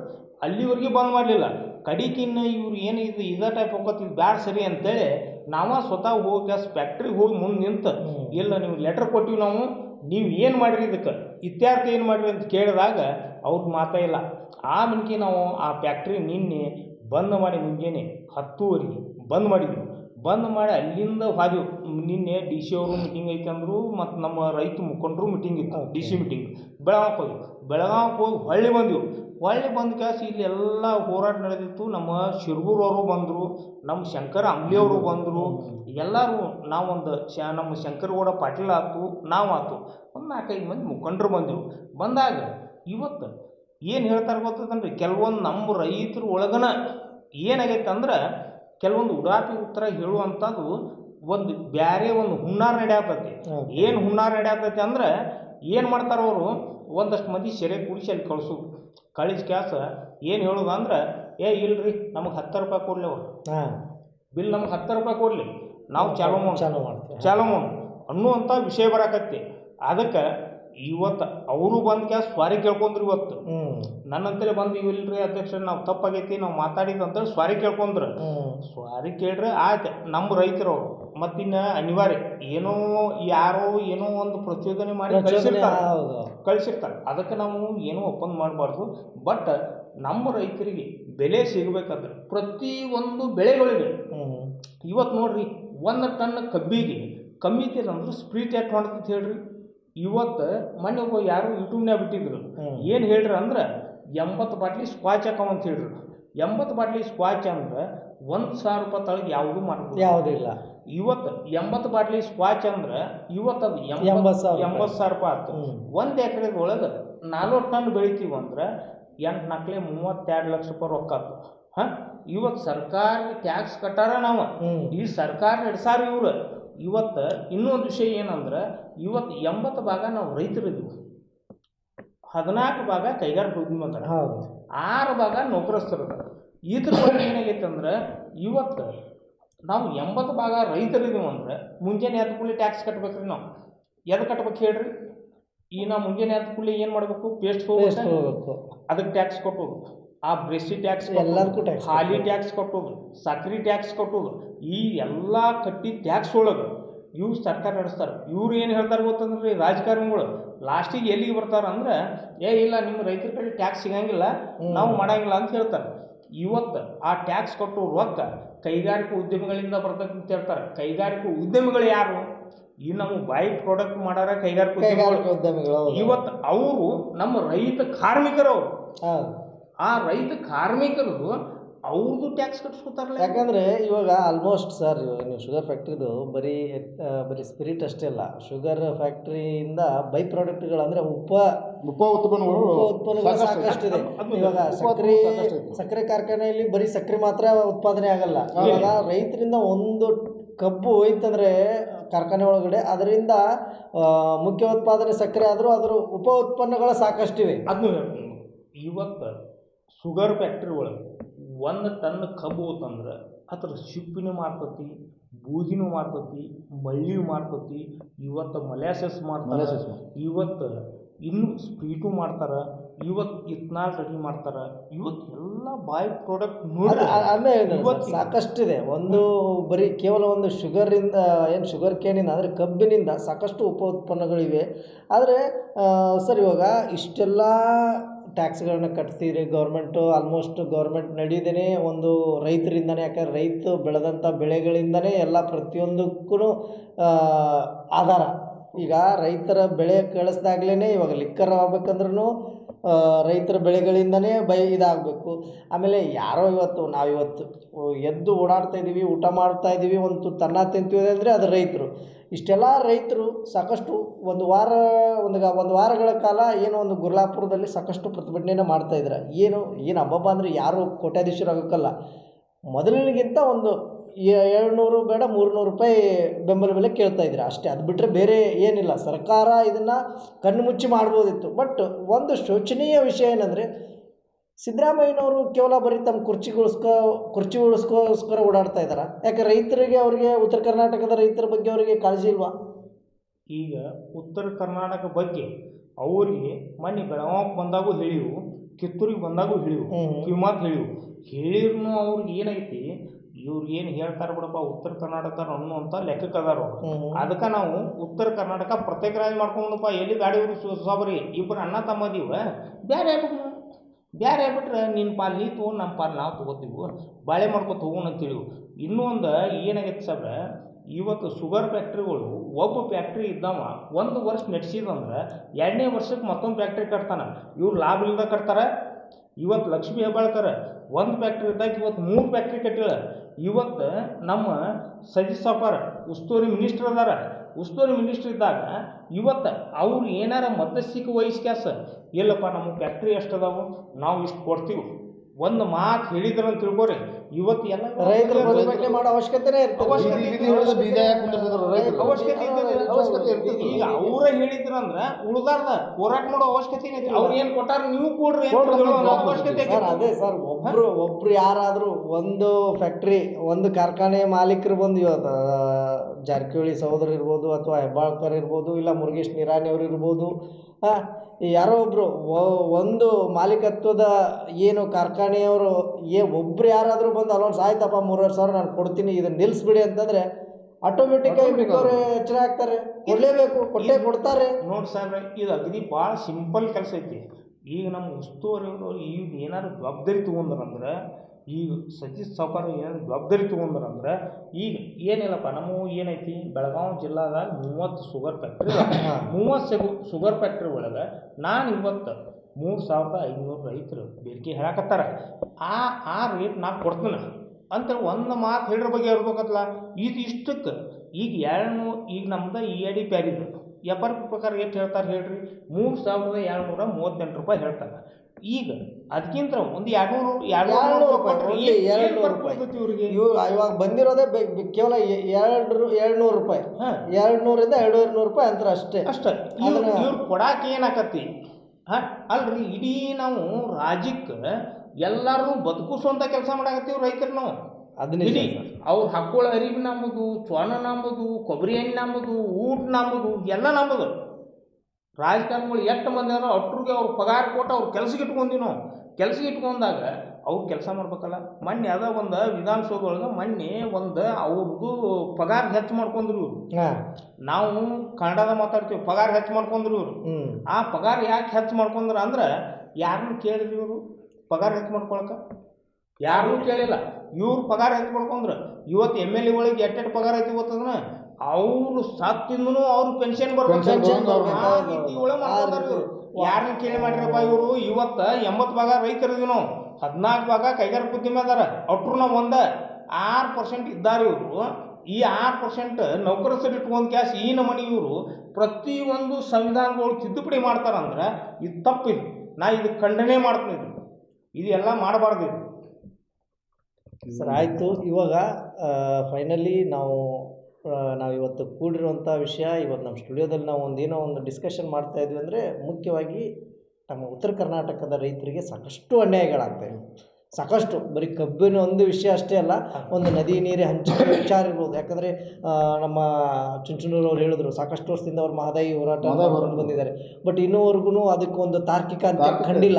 ಅಲ್ಲಿವರೆಗೆ ಬಂದ್ ಮಾಡಲಿಲ್ಲ. ಕಡಿಕಿನ್ನ ಇವ್ರು ಏನು ಇದು ಇದೇ ಟೈಪ್ ಹೋಗ್ತೀವಿ ಬ್ಯಾಡ ಸರಿ ಅಂತೇಳಿ ನಾವು ಸ್ವತಃ ಹೋಗಿ ಆ ಫ್ಯಾಕ್ಟ್ರಿಗೆ ಹೋಗಿ ಮುಂದೆ ನಿಂತು ಇಲ್ಲ ನೀವು ಲೆಟ್ರ್ ಕೊಟ್ಟಿವಿ ನಾವು ನೀವು ಏನು ಮಾಡಿರಿ ಇದಕ್ಕೆ? ಇತ್ಯಾರ್ಥ ಏನು ಮಾಡಿರಿ ಅಂತ ಕೇಳಿದಾಗ ಅವ್ರಿಗೆ ಮಾತೇ ಇಲ್ಲ. ಆ ಮನ್ಕಿ ನಾವು ಆ ಫ್ಯಾಕ್ಟ್ರಿ ನಿನ್ನೆ ಬಂದ್ ಮಾಡಿ ಮುಂಜಾನೆ ಹತ್ತುವರೆಗೆ ಬಂದ್ ಮಾಡಿದ್ವಿ. ಬಂದ್ ಮಾಡಿ ಅಲ್ಲಿಂದ ಹೋದೆವು ನಿನ್ನೆ ಡಿ ಸಿ ಅವರು ಮೀಟಿಂಗ್ ಐತೆ ಅಂದರು ಮತ್ತು ನಮ್ಮ ರೈತ ಮುಖಂಡರು ಮೀಟಿಂಗ್ ಇತ್ತು ಡಿ ಸಿ ಮೀಟಿಂಗ್ ಬೆಳಗಾವಿಗೆ ಹೋಗಿ ಬೆಳಗಾವಿಗೆ ಹೋಗಿ ಹೊಳ್ಳಿ ಬಂದೆವು. ಹೊಳ್ಳಿ ಬಂದ ಕ್ಯಾಸ್ ಇಲ್ಲಿ ಎಲ್ಲ ಹೋರಾಟ ನಡೆದಿತ್ತು. ನಮ್ಮ ಶಿರ್ಗೂರವರು ಬಂದರು ನಮ್ಮ ಶಂಕರ ಅಂಬ್ಲಿಯವರು ಬಂದರು. ಎಲ್ಲರೂ ನಾವೊಂದು ಶ ನಮ್ಮ ಶಂಕರಗೌಡ ಪಾಟೀಲ್ ಆಯ್ತು ನಾವು ಆಯ್ತು ಒಂದು ನಾಲ್ಕೈದು ಮಂದಿ ಮುಖಂಡರು ಬಂದೆವು ಬಂದಾಗ ಇವತ್ತು ಏನು ಹೇಳ್ತಾರೆ ಗೊತ್ತದನ್ರಿ ಕೆಲವೊಂದು ನಮ್ಮ ರೈತರ ಒಳಗನ ಏನಾಗೈತೆ ಅಂದ್ರೆ ಕೆಲವೊಂದು ಉಡಾಪಿ ಉತ್ತರ ಹೇಳುವಂಥದ್ದು ಒಂದು ಬ್ಯಾರೆ ಒಂದು ಹುನ್ನಾರ ನಡೆಯತೈತಿ. ಏನು ಹುನ್ನಾರ ನಡೆಯತೈತಿ ಅಂದ್ರೆ ಏನು ಮಾಡ್ತಾರೆ ಅವರು ಒಂದಷ್ಟು ಮಂದಿ ಸೆರೆ ಕೂಡಿಸಿ ಅಲ್ಲಿ ಕಳ್ಸೋದು. ಕಳಿಸಿ ಕ್ಯಾಸ ಏನು ಹೇಳೋದು ಅಂದ್ರೆ ಏ ಇಲ್ರಿ ನಮಗೆ ಹತ್ತು ರೂಪಾಯಿ ಕೊಡಲಿ ಅವರು. ಹಾ. ಬಿಲ್ ನಮ್ಗೆ ಹತ್ತು ರೂಪಾಯಿ ಕೊಡಲಿ. ನಾವು ಚಾಲೋ ಮಾಡೋಣ ಚಾಲು ಮಾಡ್ತೀವಿ. ಚಾಲೋ ಅನ್ನುವಂಥ ವಿಷಯ ಬರಾಕತ್ತಿ. ಅದಕ್ಕೆ ಇವತ್ತು ಅವರು ಬಂದು ಕ್ಯಾಸ್ ಸ್ವಾರಿ ಕೇಳ್ಕೊಂಡ್ರು ಇವತ್ತು. ಹ್ಮ್. ನನ್ನಂತಲೇ ಬಂದು ಇವಿಲ್ರಿ ಅಧ್ಯಕ್ಷ ನಾವು ತಪ್ಪಾಗೈತಿ ನಾವು ಮಾತಾಡಿದ್ದು ಅಂತೇಳಿ ಸ್ವಾರಿ ಕೇಳ್ಕೊಂಡ್ರು. ಸ್ವಾರಿ ಕೇಳ್ರಿ ಆಯ್ತು ನಮ್ಮ ರೈತರು ಅವರು. ಮತ್ತಿನ್ನ ಅನಿವಾರ್ಯ ಏನೋ ಯಾರೋ ಏನೋ ಒಂದು ಪ್ರಚೋದನೆ ಮಾಡಿ ಕಳಿಸಿರ್ತಾರೆ. ಕಳಿಸಿರ್ತಾರೆ. ಅದಕ್ಕೆ ನಾವು ಏನೂ ಒಪ್ಪಂದ ಮಾಡಬಾರ್ದು. ಬಟ್ ನಮ್ಮ ರೈತರಿಗೆ ಬೆಲೆ ಸಿಗಬೇಕಂದ್ರೆ ಒಂದು ಬೆಳೆಗಳಿಗೆ ಇವತ್ತು ನೋಡ್ರಿ ಒಂದು ಟನ್ ಕಬ್ಬಿಗೆ ಕಮ್ಮಿ ಅಂದ್ರೆ ಸ್ಪ್ರೀಟ್ ಯಾಕೆ ಮಾಡ್ತೈತೆ ಹೇಳ್ರಿ. ಇವತ್ತು ಮೊನ್ನೆ ಒಬ್ಬ ಯಾರು ಯೂಟ್ಯೂಬ್ನ್ಯಾಗ ಬಿಟ್ಟಿದ್ರು. ಏನು ಹೇಳ್ರಿ ಅಂದ್ರೆ ಎಂಬತ್ತು ಬಾಟ್ಲಿ ಸ್ಕ್ವಾಚ್ ಹಾಕವ ಅಂತ ಹೇಳ್ರಿ. ಎಂಬತ್ತು ಬಾಟ್ಲಿ ಸ್ಕ್ವಾಚ್ ಅಂದ್ರೆ ಒಂದು ಸಾವಿರ ರೂಪಾಯಿ ತಳಗೆ ಯಾವುದೂ ಮಾಡ್ಬೋದು. ಯಾವುದಿಲ್ಲ ಇವತ್ತು ಎಂಬತ್ತು ಬಾಟ್ಲಿ ಸ್ಕ್ವಾಚ್ ಅಂದ್ರೆ ಇವತ್ತು ಅದು ಎಂಬತ್ತು. ಎಂಬತ್ತು ಸಾವಿರ ರೂಪಾಯಿ ಆಯ್ತು ಒಂದು ಎಕರೆದೊಳಗೆ ನಾಲ್ವತ್ತು ಟನ್ ಬೆಳಿತೀವಿ ಅಂದ್ರೆ ಎಂಟು ನಾಲ್ಕಲೆ ಮೂವತ್ತೆರಡು ಲಕ್ಷ ರೂಪಾಯಿ ರೊಕ್ಕ ಆಯ್ತು ಹಾಂ? ಇವತ್ತು ಸರ್ಕಾರ ಟ್ಯಾಕ್ಸ್ ಕಟ್ಟಾರ ನಾವು. ಈ ಸರ್ಕಾರ ನಡೆಸಾರ ಇವ್ರು. ಇವತ್ತು ಇನ್ನೊಂದು ವಿಷಯ ಏನಂದ್ರೆ ಇವತ್ತು ಎಂಬತ್ತು ಭಾಗ ನಾವು ರೈತರಿದ್ವು ಹದಿನಾಲ್ಕು ಭಾಗ ಕೈಗಾರಿಕೆ ಉದ್ಯಮ ಅದಾರ ಆರು ಭಾಗ ನೌಕರಸ್ಥರು ಇದ್ರ. ಬಗ್ಗೆ ಏನಾಗೈತೆ ಅಂದ್ರೆ ಇವತ್ತು ನಾವು ಎಂಬತ್ತು ಭಾಗ ರೈತರಿದ್ದೀವಿ ಅಂದ್ರೆ ಮುಂಜಾನೆ ಎದ್ದ ಕೂಡಲೇ ಟ್ಯಾಕ್ಸ್ ಕಟ್ಬೇಕ್ರಿ ನಾವು. ಎದು ಕಟ್ಬೇಕು ಹೇಳ್ರಿ. ಈ ನಾವು ಮುಂಜಾನೆ ಎದ್ದ ಕೂಡಲೇ ಏನು ಮಾಡಬೇಕು? ಪೇಸ್ಟ್ ಹೋಗಬೇಕು? ಹೋಗ್ಬೇಕು ಹೋಗ್ಬೇಕು. ಅದಕ್ಕೆ ಟ್ಯಾಕ್ಸ್ ಕೊಟ್ಟೋದು ಆ ಬ್ರೆಸ್ಟಿ ಟ್ಯಾಕ್ಸ್ ಎಲ್ಲದಕ್ಕೂ ಟ್ಯಾಕ್ಸ್ ಹಾಲಿ ಟ್ಯಾಕ್ಸ್ ಕೊಟ್ಟೋದು ಸಕ್ರೆ ಟ್ಯಾಕ್ಸ್ ಕೊಟ್ಟೋದು ಈ ಎಲ್ಲ ಕಟ್ಟಿ ಟ್ಯಾಕ್ಸ್ ಒಳಗೆ ಇವು ಸರ್ಕಾರ ನಡೆಸ್ತಾರೆ. ಇವ್ರು ಏನು ಹೇಳ್ತಾರೆ ಗೊತ್ತಂದ್ರೆ? ಈ ರಾಜಕಾರಣಿಗಳು ಲಾಸ್ಟಿಗೆ ಎಲ್ಲಿಗೆ ಬರ್ತಾರೆ ಅಂದ್ರೆ ಏ ಇಲ್ಲ ನಿಮ್ಮ ರೈತರ ಕಡೆ ಟ್ಯಾಕ್ಸ್ ಸಿಗಂಗಿಲ್ಲ ನಾವು ಮಾಡಂಗಿಲ್ಲ ಅಂತ ಹೇಳ್ತಾರೆ. ಇವತ್ತು ಆ ಟ್ಯಾಕ್ಸ್ ಕೊಟ್ಟು ರೊಕ್ಕ ಕೈಗಾರಿಕಾ ಉದ್ಯಮಗಳಿಂದ ಬರ್ತೈತೆ ಅಂತ ಹೇಳ್ತಾರೆ. ಕೈಗಾರಿಕಾ ಉದ್ಯಮಿಗಳು ಯಾರು? ಈ ನಮ್ಮ ಬಾಯಿ ಪ್ರಾಡಕ್ಟ್ ಮಾಡಾರ ಕೈಗಾರಿಕಾ ಉದ್ಯಮಿಗಳು. ಇವತ್ತು ಅವರು ನಮ್ಮ ರೈತ ಕಾರ್ಮಿಕರು ಆ ರೈತ ಕಾರ್ಮಿಕರು ಅವ್ರದ್ದು ಟ್ಯಾಕ್ಸ್ ಕಟ್ಸ್ಕೊತಾರಲ್ಲ. ಯಾಕಂದರೆ ಇವಾಗ ಆಲ್ಮೋಸ್ಟ್ ಸರ್ ನೀವು ಶುಗರ್ ಫ್ಯಾಕ್ಟ್ರಿದು ಬರೀ ಬರೀ ಸ್ಪಿರಿಟ್ ಅಷ್ಟೇ ಅಲ್ಲ. ಶುಗರ್ ಫ್ಯಾಕ್ಟ್ರಿಯಿಂದ ಬೈ ಪ್ರಾಡಕ್ಟ್ಗಳು ಅಂದರೆ ಉಪ ಉಪ ಉತ್ಪನ್ನಗಳು ಉಪ ಉತ್ಪನ್ನಗಳು ಸಾಕಷ್ಟು ಇದೆ ಇವಾಗ ಸಕ್ಕರೆ. ಸಕ್ಕರೆ ಕಾರ್ಖಾನೆಯಲ್ಲಿ ಬರೀ ಸಕ್ಕರೆ ಮಾತ್ರ ಉತ್ಪಾದನೆ ಆಗಲ್ಲ. ಇವಾಗ ರೈತರಿಂದ ಒಂದು ಕಬ್ಬು ಹೋಯ್ತಂದ್ರೆ ಕಾರ್ಖಾನೆ ಒಳಗಡೆ ಅದರಿಂದ ಮುಖ್ಯ ಉತ್ಪಾದನೆ ಸಕ್ಕರೆ ಆದರೂ ಅದರ ಉಪ ಉತ್ಪನ್ನಗಳು ಸಾಕಷ್ಟಿವೆ. ಅದನ್ನು ಇವತ್ತು ಶುಗರ್ ಫ್ಯಾಕ್ಟ್ರಿ ಒಳಗೆ ಒಂದು ಟನ್ ಕಬ್ಬು ಅಂತಂದ್ರೆ ಅದ್ರ ಶಿಪ್ಪಿನೂ ಮಾಡ್ತತಿ ಬೂದಿನೂ ಮಾಡ್ತತಿ ಬಳ್ಳಿಯೂ ಮಾಡ್ತತಿ ಇವತ್ತು ಮಲ್ಯಾಸಸ್ ಮಾಡ್ತಾರೆ. ಇವತ್ತು ಇನ್ನು ಸ್ವೀಟು ಮಾಡ್ತಾರೆ ಇವತ್ತು ಇತ್ನಾಲ್ ರೆಡಿ ಮಾಡ್ತಾರೆ ಇವತ್ತು ಎಲ್ಲ ಬಾಯ್ ಪ್ರಾಡಕ್ಟ್ ನೋಡಿ ಇವತ್ತು ಸಾಕಷ್ಟು ಸಾಕಷ್ಟಿದೆ ಒಂದು ಬರೀ ಕೇವಲ ಒಂದು ಶುಗರಿಂದ ಏನು ಶುಗರ್ ಕೇನಿಂದ ಅಂದರೆ ಕಬ್ಬಿನಿಂದ ಸಾಕಷ್ಟು ಉಪ ಉತ್ಪನ್ನಗಳಿವೆ ಆದರೆ ಸರ್ ಇವಾಗ ಇಷ್ಟೆಲ್ಲ ಟ್ಯಾಕ್ಸ್ಗಳನ್ನ ಕಟ್ತೀರಿ ಗೌರ್ಮೆಂಟು ಆಲ್ಮೋಸ್ಟ್ ಗೌರ್ಮೆಂಟ್ ನಡೀದೇ ಒಂದು ರೈತರಿಂದನೇ, ಯಾಕಂದ್ರೆ ರೈತ ಬೆಳೆದಂಥ ಬೆಳೆಗಳಿಂದನೇ ಎಲ್ಲ ಪ್ರತಿಯೊಂದಕ್ಕೂ ಆಧಾರ. ಈಗ ರೈತರ ಬೆಳೆ ಕಳಿಸ್ದಾಗ್ಲೇ ಇವಾಗ ಲಿಕ್ಕರ್ ಆಗ್ಬೇಕಂದ್ರೂ ರೈತರ ಬೆಳೆಗಳಿಂದನೇ ಬೈ ಇದಾಗಬೇಕು. ಆಮೇಲೆ ಯಾರೋ ಇವತ್ತು, ನಾವಿವತ್ತು ಎದ್ದು ಓಡಾಡ್ತಾ ಇದ್ದೀವಿ ಊಟ ಮಾಡ್ತಾ ಇದ್ದೀವಿ ಒಂದು ತುತ್ತು ಅನ್ನ ತಿಂತೀವಿ ಅಂದರೆ ಅದು ರೈತರು. ಇಷ್ಟೆಲ್ಲ ರೈತರು ಸಾಕಷ್ಟು ಒಂದು ವಾರ, ಒಂದು ಒಂದು ವಾರಗಳ ಕಾಲ ಏನು ಒಂದು ಗುರ್ಲಾಪುರದಲ್ಲಿ ಸಾಕಷ್ಟು ಪ್ರತಿಭಟನೆಯನ್ನು ಮಾಡ್ತಾಯಿದ್ರು ಏನು ಏನು ಹಬ್ಬಬ್ಬ ಅಂದರೆ ಯಾರು ಕೋಟ್ಯಾಧೀಶರು ಆಗೋಕ್ಕಲ್ಲ. ಮೊದಲಿಗಿಂತ ಒಂದು ಏಳ್ನೂರು ಬೇಡ ಮೂರುನೂರು ರೂಪಾಯಿ ಬೆಂಬಲ ಬೆಲೆ ಕೇಳ್ತಾ ಇದ್ರು ಅಷ್ಟೇ ಅದು ಬಿಟ್ಟರೆ ಬೇರೆ ಏನಿಲ್ಲ. ಸರ್ಕಾರ ಇದನ್ನು ಕಣ್ಣು ಮುಚ್ಚಿ ಮಾಡ್ಬೋದಿತ್ತು. ಬಟ್ ಒಂದು ಶೋಚನೀಯ ವಿಷಯ ಏನಂದರೆ ಸಿದ್ದರಾಮಯ್ಯನವರು ಕೇವಲ ಬರೀ ತಮ್ಮ ಕುರ್ಚಿಗೋಸ್ಕರ ಕುರ್ಚಿ ಉಳಿಸ್ಕೋಸ್ಕರ ಓಡಾಡ್ತಾ ಇದ್ದಾರೆ? ಯಾಕೆ ರೈತರಿಗೆ ಅವರಿಗೆ ಉತ್ತರ ಕರ್ನಾಟಕದ ರೈತರ ಬಗ್ಗೆ ಅವರಿಗೆ ಕಾಳಜಿ ಇಲ್ವಾ? ಈಗ ಉತ್ತರ ಕರ್ನಾಟಕ ಬಗ್ಗೆ ಅವರಿಗೆ ಮೊನ್ನೆ ಬೆಳಗಾವಿಗೆ ಬಂದಾಗೂ ಹೇಳಿವು ಕಿತ್ತೂರಿಗೆ ಬಂದಾಗೂ ಹೇಳಿವು ಕಿವಿ ಮಾತು ಹೇಳಿವು ಹೇಳಿರ್ನು ಅವ್ರಿಗೆ ಏನೈತಿ ಇವ್ರು ಏನು ಹೇಳ್ತಾರೆ ಬಿಡಪ್ಪ ಉತ್ತರ ಕರ್ನಾಟಕ ಅನ್ನುವಂಥ ಲೆಕ್ಕಕ್ಕೆ ಅದಾರು ಅದಕ್ಕೆ ನಾವು ಉತ್ತರ ಕರ್ನಾಟಕ ಪ್ರತ್ಯೇಕ ರಾಜ್ಯ ಮಾಡ್ಕೊಂಡಪ್ಪ ಎಲ್ಲಿ ಗಾಡಿ ಅವರು ಸಾಬ್ರಿ. ಇಬ್ಬರು ಅಣ್ಣ ತಮ್ಮದೀವ ಬೇರೆ ನಾವು ಬೇರೆ ಆಗ್ಬಿಟ್ರೆ ನಿನ್ನ ಪಾಲು ನೀ ತೊಗೊಂಡು ನಮ್ಮ ಪಾಲು ನಾವು ತೊಗೋತೀವಿ. ಬಾಳೆ ಮಾಡ್ಕೊ ತೊಗೊಂಡು ಅಂತೇಳಿ ಇನ್ನೂ ಒಂದು ಏನಾಗೈತೆ ಸಬ್ರ ಇವತ್ತು ಶುಗರ್ ಫ್ಯಾಕ್ಟ್ರಿಗಳು ಒಬ್ಬ ಫ್ಯಾಕ್ಟ್ರಿ ಇದ್ದಾವ ಒಂದು ವರ್ಷ ನಡೆಸಿದಂದ್ರೆ ಎರಡನೇ ವರ್ಷಕ್ಕೆ ಮತ್ತೊಂದು ಫ್ಯಾಕ್ಟ್ರಿ ಕಟ್ತಾನೆ. ಇವ್ರು ಲಾಭ ಇಲ್ಲದ ಕಟ್ತಾರೆ ಇವತ್ತು ಲಕ್ಷ್ಮೀ ಹೆಬ್ಬಾಳ್ಕರ್ ಒಂದು ಫ್ಯಾಕ್ಟ್ರಿ ಇದ್ದಾಗ ಇವತ್ತು ಮೂರು ಫ್ಯಾಕ್ಟ್ರಿ ಕಟ್ಟಿಳ ಇವತ್ತು ನಮ್ಮ ಸತೀಶ್ ಸಾವ್ಕಾರ ಉಸ್ತುವಾರಿ ಮಿನಿಸ್ಟರ್ ಅದಾರ. ಉಸ್ತುವಾರಿ ಮಿನಿಸ್ಟರ್ ಇದ್ದಾಗ ಇವತ್ತು ಅವ್ರು ಏನಾರ ಮಧ್ಯಸ್ಥಿಕೆ ವಹಿಸ್ಕ್ಯಾಸ? ಇಲ್ಲಪ್ಪ ನಮ್ಮ ಫ್ಯಾಕ್ಟ್ರಿ ಎಷ್ಟು ಅದಾವು? ನಾವು ಇಷ್ಟು ಕೊಡ್ತೀವಿ. ಒಂದು ಮಾತು ಹೇಳಿದ್ರು ಅಂತ ತಿಳ್ಕೊರಿ. ಇವತ್ತು ಎಲ್ಲ ರೈತರ ಪ್ರತಿಭಟನೆ ಮಾಡೋ ಅವಶ್ಯಕತೆನೇ ಇರ್ತದೆ. ಅವಶ್ಯಕತೆ ಅವಶ್ಯಕತೆ. ಅವಶ್ಯಕತೆ ಇರ್ತದೆ. ಈಗ ಅವ್ರ ಅಂದ್ರೆ ಉಳ್ದಾರ್ದ ಹೋರಾಟ ಮಾಡೋ ಅವಶ್ಯಕತೆ ಅವ್ರು ಏನ್ ಕೊಟ್ಟಾರ? ನೀವು ಕೊಡ್ರಿ ಅವಶ್ಯಕತೆ ಅದೇ ಸರ್ ಒಬ್ರು ಒಬ್ರು ಯಾರಾದರೂ ಒಂದು ಫ್ಯಾಕ್ಟ್ರಿ ಒಂದು ಕಾರ್ಖಾನೆ ಮಾಲೀಕರು ಬಂದು ಇವತ್ತು ಜಾರಕಿಹೊಳಿ ಸಹೋದರ ಇರ್ಬೋದು ಅಥವಾ ಹೆಬ್ಬಾಳ್ಕರ್ ಇರ್ಬೋದು ಇಲ್ಲ ಮುರುಗೇಶ್ ನಿರಾಣಿ ಅವ್ರು ಇರ್ಬೋದು ಯಾರೋ ಒಬ್ಬರು ಒಂದು ಮಾಲೀಕತ್ವದ ಏನು ಕಾರ್ಖಾನೆಯವರು ಏ ಒಬ್ರು ಯಾರಾದರೂ ಬಂದು ಅಲ್ಲೊಂದು ಆಯ್ತಪ್ಪ ಮೂರುವರೆ ಸಾವಿರ ನಾನು ಕೊಡ್ತೀನಿ ಇದನ್ನು ನಿಲ್ಲಿಸ್ಬಿಡಿ ಅಂತಂದರೆ ಆಟೋಮೆಟಿಕ್ಕಾಗಿ ಆಗಿ ಮಿಕ್ಕವರು ಎಚ್ಚರ ಆಗ್ತಾರೆ. ಕೊಡಲೇಬೇಕು ಕೊಟ್ಟೇ ಕೊಡ್ತಾರೆ. ನೋಡಿ ಸರ್ ಇದು ಅಗದಿ ಭಾಳ ಸಿಂಪಲ್ ಕೆಲಸ ಐತಿ. ಈಗ ನಮ್ಮ ಉಸ್ತುವಾರಿಯವರು ಈಗ ಏನಾದ್ರು ಜವಾಬ್ದಾರಿ ತೊಗೊಂಡ್ರಂದ್ರೆ ಈಗ ಸತೀಶ್ ಸಾವ್ಕಾರ ಏನು ಜವಾಬ್ದಾರಿ ತೊಗೊಂಡ್ರಂದ್ರೆ ಈಗ ಏನಿಲ್ಲಪ್ಪ, ನಮ್ಮ ಏನೈತಿ? ಬೆಳಗಾವಿ ಜಿಲ್ಲಾದಾಗ ಮೂವತ್ತು ಶುಗರ್ ಫ್ಯಾಕ್ಟ್ರಿ ಮೂವತ್ತು ಸೆಗು ಶುಗರ್ ಫ್ಯಾಕ್ಟ್ರಿ ಒಳಗೆ ನಾನು ಇವತ್ತು ಮೂರು ಸಾವಿರದ ಐದುನೂರು ರೈತರು ಬೇಡಿಕೆ ಹೇಳಕತ್ತಾರ. ಆ ಆ ರೇಟ್ ನಾ ಕೊಡ್ತೀನಿ. ಅಂತ ಒಂದು ಮಾತು ಹೇಳಿರ ಬಗ್ಗೆ ಇರ್ಬೇಕತ್ತಲ್ಲ ಇದು ಇಷ್ಟಕ್ಕೆ ಈಗ ಎರಡು ಈಗ ನಮ್ದು ಇ ಎ ಡಿ ಪ್ಯಾರಿದು ಎಪ್ಪರ್ ಪ್ರಕಾರ ಎಷ್ಟು ಹೇಳ್ತಾರೆ ಹೇಳ್ರಿ? ಮೂರು ಸಾವಿರದ ಏಳ್ನೂರ ಮೂವತ್ತೆಂಟು ರೂಪಾಯಿ ಹೇಳ್ತಾರೆ. ಈಗ ಅದಕ್ಕಿಂತ ಒಂದು ಎರಡು ನೂರು ಎರಡು ಎರಡ್ನೂರು ರೂಪಾಯಿ, only ಎರಡ್ನೂರು ರೂಪಾಯಿ. ಇವ್ರಿಗೆ? ಇವು ಇವಾಗ ಬಂದಿರೋದೇ ಕೇವಲ ಎ- ಎರಡು ಏಳ್ನೂರು ರೂಪಾಯಿ. ಹಾಂ. ಎರಡು ನೂರಿಂದ ಎರಡೂವರೆ ನೂರು ರೂಪಾಯಿ ಅಂತಾರೆ ಅಷ್ಟೇ. ಅಷ್ಟೇ. ಇವ್ರು ಕೊಡಕ್ಕೆ ಇವ್ರು ಕೊಡಾಕ ಏನಾಕತಿ ಹಾಂ ಅಲ್ರಿ ಇಡೀ ನಾವು ರಾಜ್ಯಕ್ಕೆ ಎಲ್ಲರೂ ಬದುಕಿಸುವಂಥ ಕೆಲಸ ಮಾಡಾಕತ್ತೀವಿ ರೈತರು ನಾವು. ಅದನ್ನ ಇಡೀ ಅವ್ರು ಹಾಕೊಳ್ಳೋ ಅರಿವಿ ನಂಬುದು ಸ್ವರ್ಣ ನಂಬುದು ಕೊಬ್ಬರಿ ಹಣ್ಣು ನಂಬುದು ಊಟ ನಂಬುದು ಎಲ್ಲ ನಂಬುದು ರಾಜಕಾರಣಿಗಳು ಎಷ್ಟು ಮಂದಿ ಅದಾರೋ ಅಟ್ರಿಗೆ ಅವ್ರು ಪಗಾರ ಕೊಟ್ಟು ಅವ್ರು ಕೆಲ್ಸಕ್ಕೆ ಇಟ್ಕೊಂತೀವಿ ನಾವು ಕೆಲ್ಸಕ್ಕೆ ಇಟ್ಕೊಂಡಾಗ ಅವ್ರು ಕೆಲಸ ಮಾಡ್ಬೇಕಲ್ಲ. ಮೊನ್ನೆ ಅದ ಒಂದು ವಿಧಾನಸೌಧದೊಳಗೆ ಮೊನ್ನೆ ಒಂದು ಅವ್ರದ್ದು ಪಗಾರ ಹೆಚ್ಚು ಮಾಡ್ಕೊಂಡ್ರು ಇವ್ರು. ನಾವು ಕನ್ನಡದ ಮಾತಾಡ್ತೀವಿ ಪಗಾರ ಹೆಚ್ಚು ಮಾಡ್ಕೊಂಡ್ರು ಇವರು. ಹ್ಞೂ ಆ ಪಗಾರ ಯಾಕೆ ಹೆಚ್ಚು ಮಾಡ್ಕೊಂಡ್ರ ಅಂದ್ರೆ ಯಾರನ್ನು ಕೇಳಿದ್ರು ಇವರು ಪಗಾರ ಹೆಚ್ಚು ಮಾಡ್ಕೊಳಕ್ಕೆ ಯಾರನ್ನೂ ಕೇಳಿಲ್ಲ. ಇವ್ರು ಪಗಾರ ಹೆಚ್ಚು ಮಾಡ್ಕೊಂಡ್ರು. ಇವತ್ತು ಎಂ ಎಲ್ ಎ ಒಳಗೆ ಎಟ್ಟೆಟ್ಟು ಪಗಾರ ಐತಿ ಗೊತ್ತದನ? ಅವರು ಸತ್ತಿಂದನು ಅವ್ರು ಪೆನ್ಷನ್ ಬರ್ಬೇಕು. ಯಾರನ್ನ ಕೇಳಿ ಮಾಡಿರಪ್ಪ ಇವರು? ಇವತ್ತ ಎಂಬತ್ತು ಭಾಗ ರೈತರಿದ್ವಿ ನಾವು. ಹದಿನಾಲ್ಕು ಭಾಗ ಕೈಗಾರಿಕೆ ಉದ್ಯಮ ಅದಾರ. ಅಟ್ರು ನಾವು ಒಂದ. ಆರು ಪರ್ಸೆಂಟ್ ಇದ್ದಾರೆ ಇವರು. ಈ ಆರು ಪರ್ಸೆಂಟ್ ನೌಕರ ಸರಿ ಕ್ಯಾಶ್ ಕ್ಯಾಸ್ ಈ ನಮನಿ ಇವರು. ಪ್ರತಿಯೊಂದು ಸಂವಿಧಾನಗಳು ತಿದ್ದುಪಡಿ ಮಾಡ್ತಾರಂದ್ರೆ ಇದು ತಪ್ಪಿದು ನಾ ಇದು ಖಂಡನೆ ಮಾಡ್ತೀನಿ ಇದು. ಇದು ಎಲ್ಲ ಮಾಡಬಾರ್ದು ಇದು. ಸರ್ ಆಯಿತು. ಇವಾಗ ಫೈನಲಿ ನಾವು ನಾವು ಇವತ್ತು ಕೂಡಿರುವಂಥ ವಿಷಯ ಇವತ್ತು ನಮ್ಮ ಸ್ಟುಡಿಯೋದಲ್ಲಿ ನಾವು ಏನೋ ಒಂದು ಡಿಸ್ಕಷನ್ ಮಾಡ್ತಾ ಇದ್ವಿ ಅಂದರೆ ಮುಖ್ಯವಾಗಿ ನಮ್ಮ ಉತ್ತರ ಕರ್ನಾಟಕದ ರೈತರಿಗೆ ಸಾಕಷ್ಟು ಅನ್ಯಾಯಗಳಾಗ್ತಾಯಿವೆ ಸಾಕಷ್ಟು ಬರೀ ಕಬ್ಬಿನ ಒಂದು ವಿಷಯ ಅಷ್ಟೇ ಅಲ್ಲ ಒಂದು ನದಿ ನೀರು ಹಂಚಿಕೆ ವಿಚಾರ ಇರ್ಬೋದು. ಯಾಕಂದರೆ ನಮ್ಮ ಚುಂಚನೂರು ಅವ್ರು ಹೇಳಿದ್ರು ಸಾಕಷ್ಟು ವರ್ಷದಿಂದ ಅವ್ರು ಮಹದಾಯಿ ಹೋರಾಟ. ಬಂದಿದ್ದಾರೆ. ಬಟ್ ಇನ್ನೂವರೆಗೂ ಅದಕ್ಕೊಂದು ತಾರ್ಕಿಕ ಅಂತ ಕಂಡಿಲ್ಲ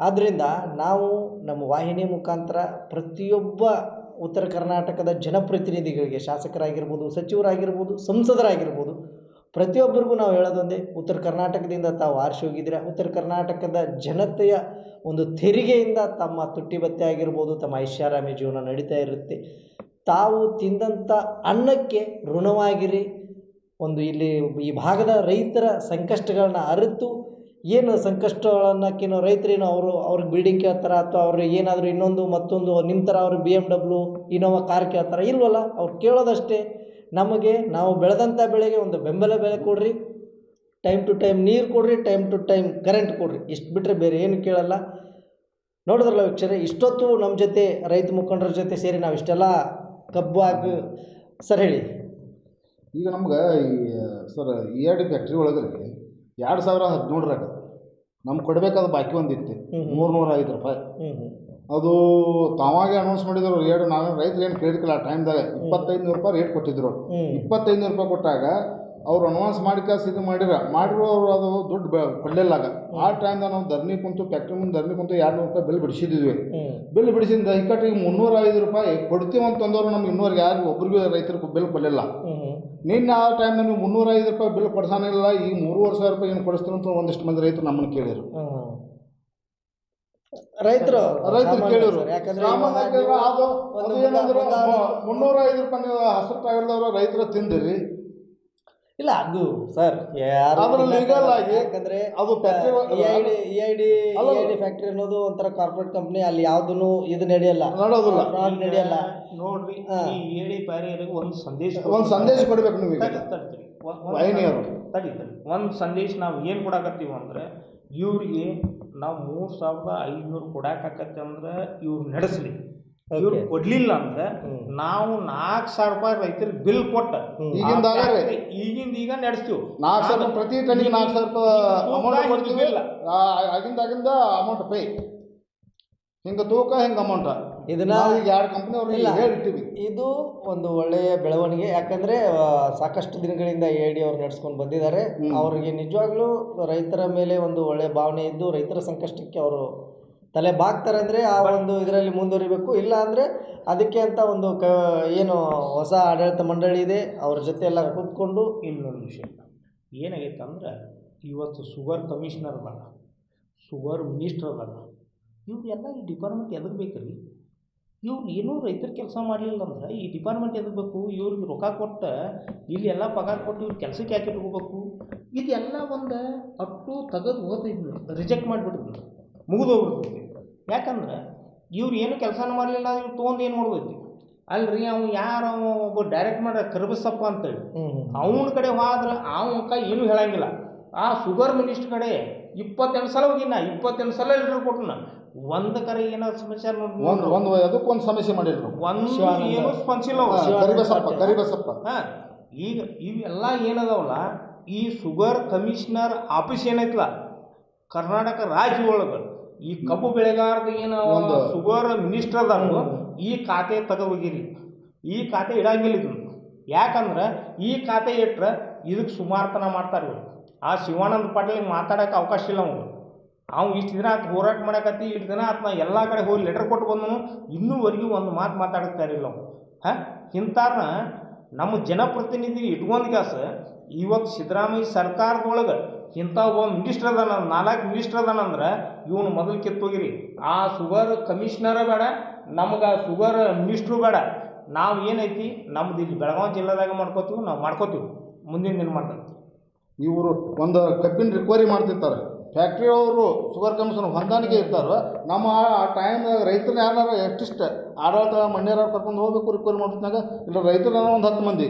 ಆದ್ದರಿಂದ ನಾವು ನಮ್ಮ ವಾಹಿನಿ ಮುಖಾಂತರ ಪ್ರತಿಯೊಬ್ಬ ಉತ್ತರ ಕರ್ನಾಟಕದ ಜನಪ್ರತಿನಿಧಿಗಳಿಗೆ ಶಾಸಕರಾಗಿರ್ಬೋದು, ಸಚಿವರಾಗಿರ್ಬೋದು, ಸಂಸದರಾಗಿರ್ಬೋದು, ಪ್ರತಿಯೊಬ್ಬರಿಗೂ ನಾವು ಹೇಳೋದೊಂದೇ, ಉತ್ತರ ಕರ್ನಾಟಕದಿಂದ ತಾವು ಆರಿಸಿ ಹೋಗಿದ್ದೀರಾ? ಉತ್ತರ ಕರ್ನಾಟಕದ ಜನತೆಯ ಒಂದು ತೆರಿಗೆಯಿಂದ ತಮ್ಮ ತುಟ್ಟಿ ಬತ್ತೆ ಆಗಿರ್ಬೋದು, ತಮ್ಮ ಐಷಾರಾಮಿ ಜೀವನ ನಡೀತಾ ಇರುತ್ತೆ. ತಾವು ತಿಂದಂಥ ಅನ್ನಕ್ಕೆ ಋಣವಾಗಿರಿ. ಒಂದು ಇಲ್ಲಿ ಈ ಭಾಗದ ರೈತರ ಸಂಕಷ್ಟಗಳನ್ನ ಅರಿತು ಏನು ಸಂಕಷ್ಟಗಳನ್ನು ಸಂಕಷ್ಟಗಳನ್ನಕ್ಕೇನು ರೈತರೇನು ಅವರು, ಅವ್ರಿಗೆ ಬಿಲ್ಡಿಂಗ್ ಕೇಳ್ತಾರೆ ಅಥವಾ ಅವ್ರಿಗೆ ಏನಾದರೂ ಇನ್ನೊಂದು ಮತ್ತೊಂದು ನಿಮ್ಮ ಥರ ಅವ್ರು B M W Innova car ಕೇಳ್ತಾರೆ? ಇಲ್ವಲ್ಲ, ಅವ್ರು ಕೇಳೋದಷ್ಟೇ. ನಮಗೆ ನಾವು ಬೆಳೆದಂಥ ಬೆಳೆಗೆ ಒಂದು ಬೆಂಬಲ ಬೆಲೆ ಕೊಡ್ರಿ ಟೈಮ್ ಟು ಟೈಮ್ ನೀರು ಕೊಡ್ರಿ ಟೈಮ್ ಟು ಟೈಮ್ ಕರೆಂಟ್ ಕೊಡ್ರಿ. ಇಷ್ಟು ಬಿಟ್ಟರೆ ಬೇರೆ ಏನು ಕೇಳಲ್ಲ. ನೋಡಿದ್ರಲ್ಲ ವೀಕ್ಷರೇ, ಇಷ್ಟೊತ್ತು ನಮ್ಮ ಜೊತೆ ರೈತ ಮುಖಂಡರ ಜೊತೆ ಸೇರಿ ನಾವು ಇಷ್ಟೆಲ್ಲ ಕಬ್ಬು ಹಾಕಿ, ಸರ್ ಹೇಳಿ. ಈಗ ನಮ್ಗೆ ಈ, ಸರ್ ಎರಡು ಫ್ಯಾಕ್ಟ್ರಿ ಒಳಗೆ ಎರಡು ಸಾವಿರ ಹದಿನೇಳರಾಗ ನಮ್ಗೆ ಕೊಡಬೇಕಾದ ಬಾಕಿ ಒಂದಿತ್ತು. ಮೂರು ನೂರ ಐದು ರೂಪಾಯಿ. ಅದು ತಾವಾಗೆ ಅನೌನ್ಸ್ ಮಾಡಿದ್ರು ಎರಡು ನಾವೇನು ರೈತರು ಏನು ಕ್ರೆಡಿಟ್ ಆ ಟೈಮ್ದಾಗ ಇಪ್ಪತ್ತೈದು ನೂರು ರೂಪಾಯಿ ರೇಟ್ ಕೊಟ್ಟಿದ್ರು ಹ್ಞೂ ಇಪ್ಪತ್ತೈದು ನೂರು ರೂಪಾಯಿ ಕೊಟ್ಟಾಗ ಅವ್ರು ಅಡ್ವಾನ್ಸ್ ಮಾಡಿ ಕಾಸು ಇದು ಮಾಡಿರ ಮಾಡಿರೋ ಅವರು ಅದು ದುಡ್ಡು ಕೊಡಲಿಲ್ಲಾಗ ಆ ಟೈಮ್ದಾಗ ನಾವು ಧರ್ಮಿ ಕುಂತು ಫ್ಯಾಕ್ಟ್ರಿ ಮುಂದೆ ಧರ್ಮಿ ಕುಂತು ಎರಡು ನೂರು ರೂಪಾಯಿ ಬಿಲ್ ಬಿಡಿಸಿದ್ವಿ. ಬಿಲ್ ಬಿಡಿಸಿದ ಇಕ್ಕಟ್ಟಿಗೆ ಮುನ್ನೂರ ಐದು ರೂಪಾಯಿ ಕೊಡ್ತೀವಿ ಅಂತಂದವ್ರು ನಮ್ಗೆ ಇನ್ನೂರು ಯಾರು ಒಬ್ರಿಗೂ ರೈತರಿಗೆ ಬಿಲ್ ಕೊಡಲಿಲ್ಲ. ನಿನ್ನೆ ಆ ಟೈಮ್ ನೀವು ಮುನ್ನೂರ ಐದು ರೂಪಾಯಿ ಬಿಲ್ ಕೊಡ್ಸಾನಿಲ್ಲ ಈಗ ಮೂರುವರೆ ಸಾವಿರ ರೂಪಾಯಿ ಏನು ಕೊಡಿಸ್ತಾರೆ ಅಂತ ಒಂದಿಷ್ಟು ಮಂದಿ ರೈತರು ನಮ್ಮನ್ನು ಕೇಳಿದರು. ರೈತರು ರೈತರು ಕೇಳಿದ್ರು. ಸಾಮಾನ್ಯ ಅದು ಮುನ್ನೂರ ಐದು ರೂಪಾಯಿ ನೀವು ಹಸಿರು ರೈತರು ತಿಂದಿರಿ. ಇಲ್ಲ ಅದು ಸರ್ ಯಾರು ಆದ್ರೆ legal ಆಗಿ ಯಾಕಂದ್ರೆ ಅದು factory A I D A I D ಅಲ್ಲ. ಐ ಡಿ ಫ್ಯಾಕ್ಟ್ರಿ ಅನ್ನೋದು ಒಂಥರ ಕಾರ್ಪೊರೇಟ್ ಕಂಪ್ನಿ ಅಲ್ಲಿ ಯಾವ್ದು ಇದು ನಡೆಯಲ್ಲ ನೋಡೋದಿಲ್ಲ ಫ್ರಾಡ್ ನಡೆಯಲ್ಲ ನೋಡ್ರಿ ಹಾ. ಈ ಏಳಿ ಪ್ಯಾರಿಯರಿಗೆ ಒಂದು ಸಂದೇಶ ಒಂದು ಸಂದೇಶ ಕೊಡ್ಬೇಕು ನೀವು ತಡಿ, ತಡಿ, ತಡಿ. ಒಂದ್- ಒಂದ್- ವಾಹಿನಿಯವರು. ತಡಿ ತಡಿ ಒಂದು ಸಂದೇಶ ನಾವು ಏನು ಕೊಡಕತ್ತೀವಿ ಅಂದ್ರೆ ಇವ್ರಿಗೆ ನಾವು ಮೂರು ಸಾವಿರದ ಐದುನೂರು ಕೊಡಾಕತ್ತೆ ಅಂದ್ರೆ ಇವ್ರು ನಡೆಸಲಿ ಇವ್ರು ಕೊಡ್ಲಿಲ್ಲ ಅಂದ್ರೆ ನಾವು ನಾಲ್ಕು ಸಾವಿರ ರೂಪಾಯಿ ರೈತರಿಗೆ ಬಿಲ್ ಕೊಟ್ಟ. ಈಗಿಂದ ಈಗಿಂದ ಈಗ ನಡೆಸ್ತೀವಿ. ನಾಲ್ಕು ಸಾವಿರ ಪ್ರತಿ ಟನ್ನಿಗೆ ನಾಲ್ಕು ಸಾವಿರ ರೂಪಾಯಿ ಅಮೌಂಟ್ ಕೊಡ್ತೀವಿ. ಆಗಿಂದ ಆಗಿಂದ ಅಮೌಂಟ್ ಪೇ ಹಿಂಗೆ ತೂಕ ಹಿಂಗೆ ಅಮೌಂಟ್ ಇದನ್ನ ಈಗ ಎರಡು ಕಂಪ್ನಿ ಅವ್ರಿಗೆ ಇಲ್ಲ. ಹೇಳಿಟ್ಟಿವಿ ಇದು ಒಂದು ಒಳ್ಳೆಯ ಬೆಳವಣಿಗೆ. ಯಾಕಂದ್ರೆ ಸಾಕಷ್ಟು ದಿನಗಳಿಂದ ಎ ಡಿ ಅವ್ರು ನಡ್ಸ್ಕೊಂಡು ಬಂದಿದ್ದಾರೆ. ಅವರಿಗೆ ನಿಜವಾಗ್ಲೂ ರೈತರ ಮೇಲೆ ಒಂದು ಒಳ್ಳೆಯ ಭಾವನೆ ಇದ್ದು ರೈತರ ಸಂಕಷ್ಟಕ್ಕೆ ಅವರು ತಲೆ ಬಾಗ್ತಾರೆ ಅಂದರೆ ಆ ಒಂದು ಇದರಲ್ಲಿ ಮುಂದುವರಿಬೇಕು. ಇಲ್ಲ ಅಂದರೆ ಅದಕ್ಕೆ ಅಂತ ಒಂದು ಕ ಏನು ಹೊಸ ಆಡಳಿತ ಮಂಡಳಿ ಇದೆ ಅವ್ರ ಜೊತೆ ಎಲ್ಲ ಕೂತ್ಕೊಂಡು ಇನ್ನೊಂದು ವಿಷಯ. ಏನಾಗೈತೆ ಅಂದ್ರೆ ಇವತ್ತು ಶುಗರ್ ಕಮಿಷನರ್ ಅದಾರ ಶುಗರ್ ಮಿನಿಸ್ಟರ್ ಅದಾರ ಇವ್ರು ಎಲ್ಲ ಈ ಡಿಪಾರ್ಟ್ಮೆಂಟ್ ಎದಕ್ಕೆ ಬೇಕ್ರಿ? ಇವ್ರು ಏನೂ ರೈತರ ಕೆಲಸ ಮಾಡಲಿಲ್ಲ ಅಂದ್ರೆ ಈ ಡಿಪಾರ್ಟ್ಮೆಂಟ್ ಎದಕ್ಕೆ ಬೇಕು? ಇವ್ರಿಗೆ ರೊಕ್ಕ ಕೊಟ್ಟು ಇಲ್ಲಿ ಎಲ್ಲ ಪಗಾರ ಕೊಟ್ಟು ಇವ್ರು ಕೆಲಸಕ್ಕೆ ಯಾಕೆ ಇಟ್ಕೋಬೇಕು? ಇದೆಲ್ಲ ಒಂದು ಅಟ್ಟು ತೆಗೆದು ಹೋದ ರಿಜೆಕ್ಟ್ ಮಾಡಿಬಿಡ್ತೀನಿ ಮುಗಿದು ಹೋಗ್ಬಿಡ್ತೈತಿ ಯಾಕಂದ್ರೆ ಇವ್ರು ಏನು ಕೆಲಸನೂ ಮಾಡಲಿಲ್ಲ ಇವ್ರು ತೊಗೊಂಡು ಏನು ಮಾಡ್ಬೋದು ಅಲ್ರಿ ಅವ್ನು ಯಾರು ಒಬ್ಬ ಡೈರೆಕ್ಟ್ ಮಾಡ ಕರ್ಬಸಪ್ಪ ಅಂತೇಳಿ. ಅವನ ಕಡೆ ಹೋದ್ರೆ ಅವನ ಏನೂ ಹೇಳಂಗಿಲ್ಲ. ಆ ಶುಗರ್ ಮಿನಿಸ್ಟ್ರ್ ಕಡೆ ಇಪ್ಪತ್ತೆಂಟು ಸಲ ಹೋಗಿನ ಇಪ್ಪತ್ತೆಂಟು ಸಲ ಲೆಟರ್ ಕೊಟ್ಟನ. ಒಂದು ಕರೆ ಏನಾದ್ರು ಸಮಸ್ಯೆ ನೋಡಿ ಒಂದು ಒಂದು ಅದಕ್ಕೊಂದು ಸಮಸ್ಯೆ ಮಾಡಿದ್ರು. ಒಂದು ಏನೂ ಹಾ, ಕರಿಬಸಪ್ಪ ಕರಿಬಸಪ್ಪ. ಹಾಂ ಈಗ ಇವೆಲ್ಲ ಏನದವಲ್ಲ ಈ ಶುಗರ್ ಕಮಿಷನರ್ ಆಫೀಸ್ ಏನೈತಲ್ಲ ಕರ್ನಾಟಕ ರಾಜ್ಯ ಒಳಗೆ. ಈ ಕಬ್ಬು ಬೆಳೆಗಾರದ ಏನು ಒಂದು- ಸುಗರ್ ಮಿನಿಸ್ಟರ್ ಅದಾನು ಈ ಖಾತೆ ಹೋಗಿರಿ. ಈ ಖಾತೆ ಇಡಂಗಿಲ್ಲ ಇದು. ಯಾಕಂದ್ರೆ ಈ ಖಾತೆ ಇಟ್ರೆ ಇದಕ್ಕೆ ಸುಮಾರ್ತನ ಮಾಡ್ತಾರೆ ಇವ್ರು. ಆ ಶಿವಾನಂದ ಪಾಟೀಲ್ ಮಾತಾಡೋಕೆ ಅವಕಾಶ ಇಲ್ಲ ಅವ್ನು ಅವ್ನು ಇಷ್ಟು ದಿನ ಆತ ಹೋರಾಟ ಮಾಡಕತ್ತಿ ಇಷ್ಟು ದಿನ ಆತ್ನ ನಾ ಎಲ್ಲ ಕಡೆ ಹೋಗಿ ಲೆಟರ್ ಕೊಟ್ಟು ಬಂದನು ಇನ್ನೂವರೆಗೂ ಒಂದು ಮಾತು ಮಾತಾಡ್ತಾ ಇರಲಿಲ್ಲ ಅವ್ನು. ಹಾಂ? ಇಂಥವ್ರನ್ನ ನಮ್ಮ ಜನಪ್ರತಿನಿಧಿ ಇಟ್ಕೊಂಡ್ ಕಾಸ ಇವತ್ತು ಸಿದ್ದರಾಮಯ್ಯ ಸರ್ಕಾರದೊಳಗೆ ಇಂಥ ಒಬ್ಬ ಮಿನಿಸ್ಟರ್ ಅದಾನ, ನಾಲ್ಕು ಮಿನಿಸ್ಟರ್ ಅದಾನಂದ್ರೆ ಇವನು ಮೊದಲು ಕಿತ್ತೋಗಿರಿ ಆ ಶುಗರ್ ಕಮಿಷನರ ಬೇಡ, ನಮ್ಗೆ ಶುಗರ್ ಮಿನಿಸ್ಟ್ರು ಬೇಡ. ನಾವು ಏನೈತಿ, ನಮ್ದು ಇಲ್ಲಿ ಬೆಳಗಾವಿ ಜಿಲ್ಲೆದಾಗ ಮಾಡ್ಕೋತೀವಿ, ನಾವು ಮಾಡ್ಕೋತೀವಿ. ಮುಂದಿನ ದಿನ ಮಾಡ್ತಾರೆ ಇವರು ಒಂದು ಕಬ್ಬಿನ ರಿಕ್ವರಿ ಮಾಡ್ತಿರ್ತಾರೆ. ಫ್ಯಾಕ್ಟ್ರಿ ಅವರು ಶುಗರ್ ಕಮಿಷನ್ ಹೊಂದಾಣಿಕೆ ಇರ್ತಾರೆ. ನಮ್ಮ ಆ ಟೈಮ್ದಾಗ ರೈತರನ್ನ ಯಾರು ಎಷ್ಟಿಷ್ಟ ಆಡಳಿತ ಮಣ್ಯರ ಕರ್ಕೊಂಡು ಹೋಗ್ಬೇಕು ರಿಕವರಿ ಮಾಡ್ತಿದ್ದಾಗ, ಇಲ್ಲ ರೈತರನ್ನ ಒಂದು ಹತ್ತು ಮಂದಿ.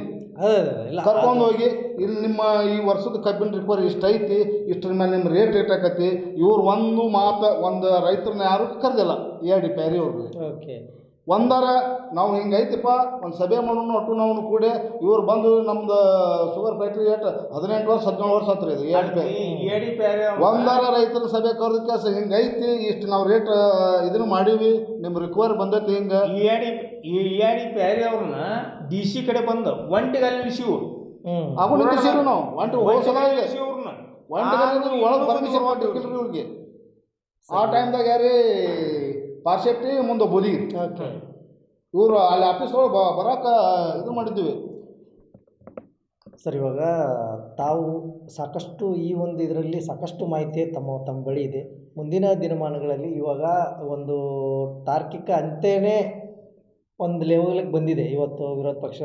ಇಲ್ಲ ಕರ್ಕೊಂಡು ಹೋಗಿ ಇಲ್ಲಿ ನಿಮ್ಮ ಈ ವರ್ಷದ ಕಬ್ಬಿನ ರಿಪೋರ್ಟ್ ಇಷ್ಟು ಐತಿ ಇಷ್ಟರ ಮೇಲೆ ನಿಮ್ಮ ರೇಟ್ ಏಟ್ ಆಕತಿ ಇವ್ರು ಒಂದು ಮಾತು ಒಂದು ರೈತರನ್ನ ಯಾರು ಕರೆದಿಲ್ಲ ಎ ಡಿ ಪ್ಯಾರಿ ಅವ್ರಿಗೆ. ಓಕೆ ಒಂದರ ನಾವು ಹಿಂಗೈತಿಪ್ಪ ಒಂದು ಸಭೆ ಮಾಡೋಣ ಒಟ್ಟು ನಾವು ಕೂಡಿ ಇವ್ರು ಬಂದು ನಮ್ದು ಶುಗರ್ ಫ್ಯಾಕ್ಟ್ರಿ ಏಟ್ ಹದಿನೆಂಟು ವರ್ಷ ಹದಿನೇಳು ವರ್ಷ ಹತ್ರ ಇದು ಏಟ್ ಪೇ. ಒಂದರ ರೈತರ ಸಭೆ ಕರೆದ ಕೆಲಸ ಹಿಂಗೈತಿ ಇಷ್ಟು ನಾವು ರೇಟ್ ಇದನ್ನು ಮಾಡೀವಿ ನಿಮ್ಮ ರಿಕ್ವೈರ್ ಬಂದೈತಿ ಹಿಂಗೆ. ಈ ಈ ಪ್ಯಾರೆ ಅವ್ರನ್ನ ಡಿ ಸಿ ಕಡೆ ಬಂದ ಒಂಟಿಗಲ್ಲಿ ನಿಲ್ಸಿವು. ಅವನು ನಿಲ್ಸಿರು ನಾವು ಒಂಟಿ ಹೋಸಲ ಇದೆ ಇವ್ರನ್ನ ಒಂಟು ಒಳಗೆ ಪರ್ಮಿಷನ್ ಕೊಟ್ಟಿರ್ಕಿಲ್ರಿ ಇವ್ರಿಗೆ. ಆ ಟೈಮ್ದಾಗ ಯಾರೀ ಪಾರ್ಸೆಪ್ಟಿ ಮುಂದೆ ಬುದಿ ಓಕೆ ಇವರು ಅಲ್ಲಿ ಆಫೀಸ್ ಒಳಗೆ ಬರಕ ಇದು ಮಾಡಿದ್ದೀವಿ ಸರ್ ಇವಾಗ ತಾವು ಸಾಕಷ್ಟು ಈ ಒಂದು ಇದರಲ್ಲಿ ಸಾಕಷ್ಟು ಮಾಹಿತಿ ತಮ್ಮ ತಮ್ಮ ಬಳಿ ಇದೆ. ಮುಂದಿನ ದಿನಮಾನಗಳಲ್ಲಿ ಇವಾಗ ಒಂದು ತಾರ್ಕಿಕ ಅಂತ್ಯನೇ ಒಂದು ಲೆವೆಲ್ಗೆ ಬಂದಿದೆ. ಇವತ್ತು ವಿರೋಧ ಪಕ್ಷ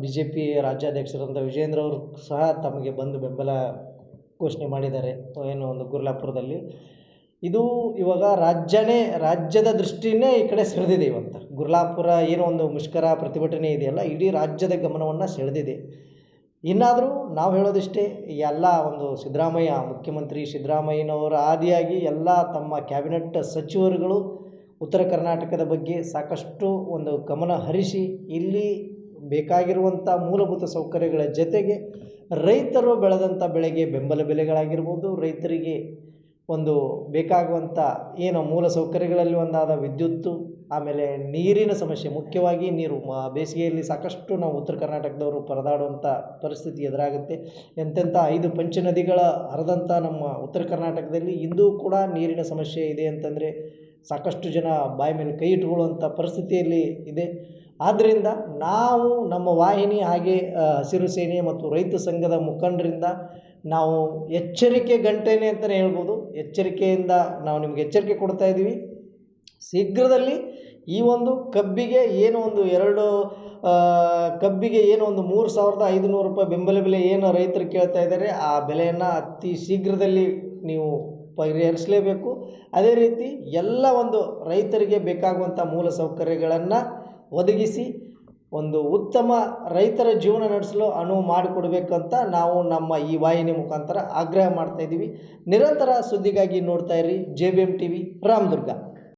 ಬಿ ಜೆ ಪಿ ರಾಜ್ಯಾಧ್ಯಕ್ಷರಂತ ವಿಜೇಂದ್ರ ಅವರು ಸಹ ತಮಗೆ ಬಂದು ಬೆಂಬಲ ಘೋಷಣೆ ಮಾಡಿದ್ದಾರೆ. ಏನು ಒಂದು ಗುರ್ಲಾಪುರದಲ್ಲಿ. ಇದು ಇವಾಗ ರಾಜ್ಯನೇ, ರಾಜ್ಯದ ದೃಷ್ಟಿನೇ ಈ ಕಡೆ ಸೆಳೆದಿದೆ ಇವತ್ತು ಗುರ್ಲಾಪುರ ಏನೋ ಒಂದು ಮುಷ್ಕರ ಪ್ರತಿಭಟನೆ ಇದೆಯಲ್ಲ, ಇಡೀ ರಾಜ್ಯದ ಗಮನವನ್ನು ಸೆಳೆದಿದೆ. ಇನ್ನಾದರೂ ನಾವು ಹೇಳೋದಿಷ್ಟೇ ಎಲ್ಲ ಒಂದು ಸಿದ್ದರಾಮಯ್ಯ, ಮುಖ್ಯಮಂತ್ರಿ ಸಿದ್ದರಾಮಯ್ಯನವರ ಆದಿಯಾಗಿ ಎಲ್ಲ ತಮ್ಮ ಕ್ಯಾಬಿನೆಟ್ ಸಚಿವರುಗಳು ಉತ್ತರ ಕರ್ನಾಟಕದ ಬಗ್ಗೆ ಸಾಕಷ್ಟು ಒಂದು ಗಮನ ಹರಿಸಿ, ಇಲ್ಲಿ ಬೇಕಾಗಿರುವಂಥ ಮೂಲಭೂತ ಸೌಕರ್ಯಗಳ ಜೊತೆಗೆ ರೈತರು ಬೆಳೆದಂಥ ಬೆಳೆಗೆ ಬೆಂಬಲ ಬೆಲೆಗಳಾಗಿರ್ಬೋದು, ರೈತರಿಗೆ ಒಂದು ಬೇಕಾಗುವಂಥ ಏನು ಮೂಲ ಸೌಕರ್ಯಗಳಲ್ಲಿ ಒಂದಾದ ವಿದ್ಯುತ್ತು, ಆಮೇಲೆ ನೀರಿನ ಸಮಸ್ಯೆ. ಮುಖ್ಯವಾಗಿ ನೀರು ಮ, ಬೇಸಿಗೆಯಲ್ಲಿ ಸಾಕಷ್ಟು ನಾವು ಉತ್ತರ ಕರ್ನಾಟಕದವರು ಪರದಾಡುವಂಥ ಪರಿಸ್ಥಿತಿ ಎದುರಾಗುತ್ತೆ. ಎಂತೆಂಥ ಐದು ಪಂಚನದಿಗಳ ಹರಿದಂಥ ನಮ್ಮ ಉತ್ತರ ಕರ್ನಾಟಕದಲ್ಲಿ ಇಂದೂ ಕೂಡ ನೀರಿನ ಸಮಸ್ಯೆ ಇದೆ ಅಂತಂದರೆ ಸಾಕಷ್ಟು ಜನ ಬಾಯಿ ಮೇಲೆ ಕೈ ಇಟ್ಕೊಳ್ಳುವಂಥ ಪರಿಸ್ಥಿತಿಯಲ್ಲಿ ಇದೆ. ಆದ್ದರಿಂದ ನಾವು ನಮ್ಮ ವಾಹಿನಿ ಹಾಗೆ ಹಸಿರು ಸೇನೆ ಮತ್ತು ರೈತ ಸಂಘದ ಮುಖಂಡರಿಂದ ನಾವು ಎಚ್ಚರಿಕೆ ಗಂಟೆನೆ ಅಂತಲೇ ಹೇಳ್ಬೋದು. ಎಚ್ಚರಿಕೆಯಿಂದ ನಾವು ನಿಮ್ಗೆ ಎಚ್ಚರಿಕೆ ಕೊಡ್ತಾ ಇದ್ದೀವಿ. ಶೀಘ್ರದಲ್ಲಿ ಈ ಒಂದು ಕಬ್ಬಿಗೆ ಏನು ಒಂದು ಎರಡು ಕಬ್ಬಿಗೆ ಏನು ಒಂದು ಮೂರು ಸಾವಿರದ ಐದುನೂರು ರೂಪಾಯಿ ಬೆಂಬಲ ಬೆಲೆ ಏನು ರೈತರು ಕೇಳ್ತಾ ಇದ್ದಾರೆ, ಆ ಬೆಲೆಯನ್ನು ಅತಿ ಶೀಘ್ರದಲ್ಲಿ ನೀವು ಪರಿಹರಿಸಲೇಬೇಕು. ಅದೇ ರೀತಿ ಎಲ್ಲ ಒಂದು ರೈತರಿಗೆ ಬೇಕಾಗುವಂಥ ಮೂಲ ಸೌಕರ್ಯಗಳನ್ನು ಒದಗಿಸಿ ಒಂದು ಉತ್ತಮ ರೈತರ ಜೀವನ ನಡೆಸಲು ಅನುವು ಮಾಡಿಕೊಡ್ಬೇಕಂತ ನಾವು ನಮ್ಮ ಈ ವಾಹಿನಿ ಮುಖಾಂತರ ಆಗ್ರಹ ಮಾಡ್ತಾ ಇದ್ದೀವಿ. ನಿರಂತರ ಸುದ್ದಿಗಾಗಿ ನೋಡ್ತಾ ಇರಿ. J B M T V Ramdurg.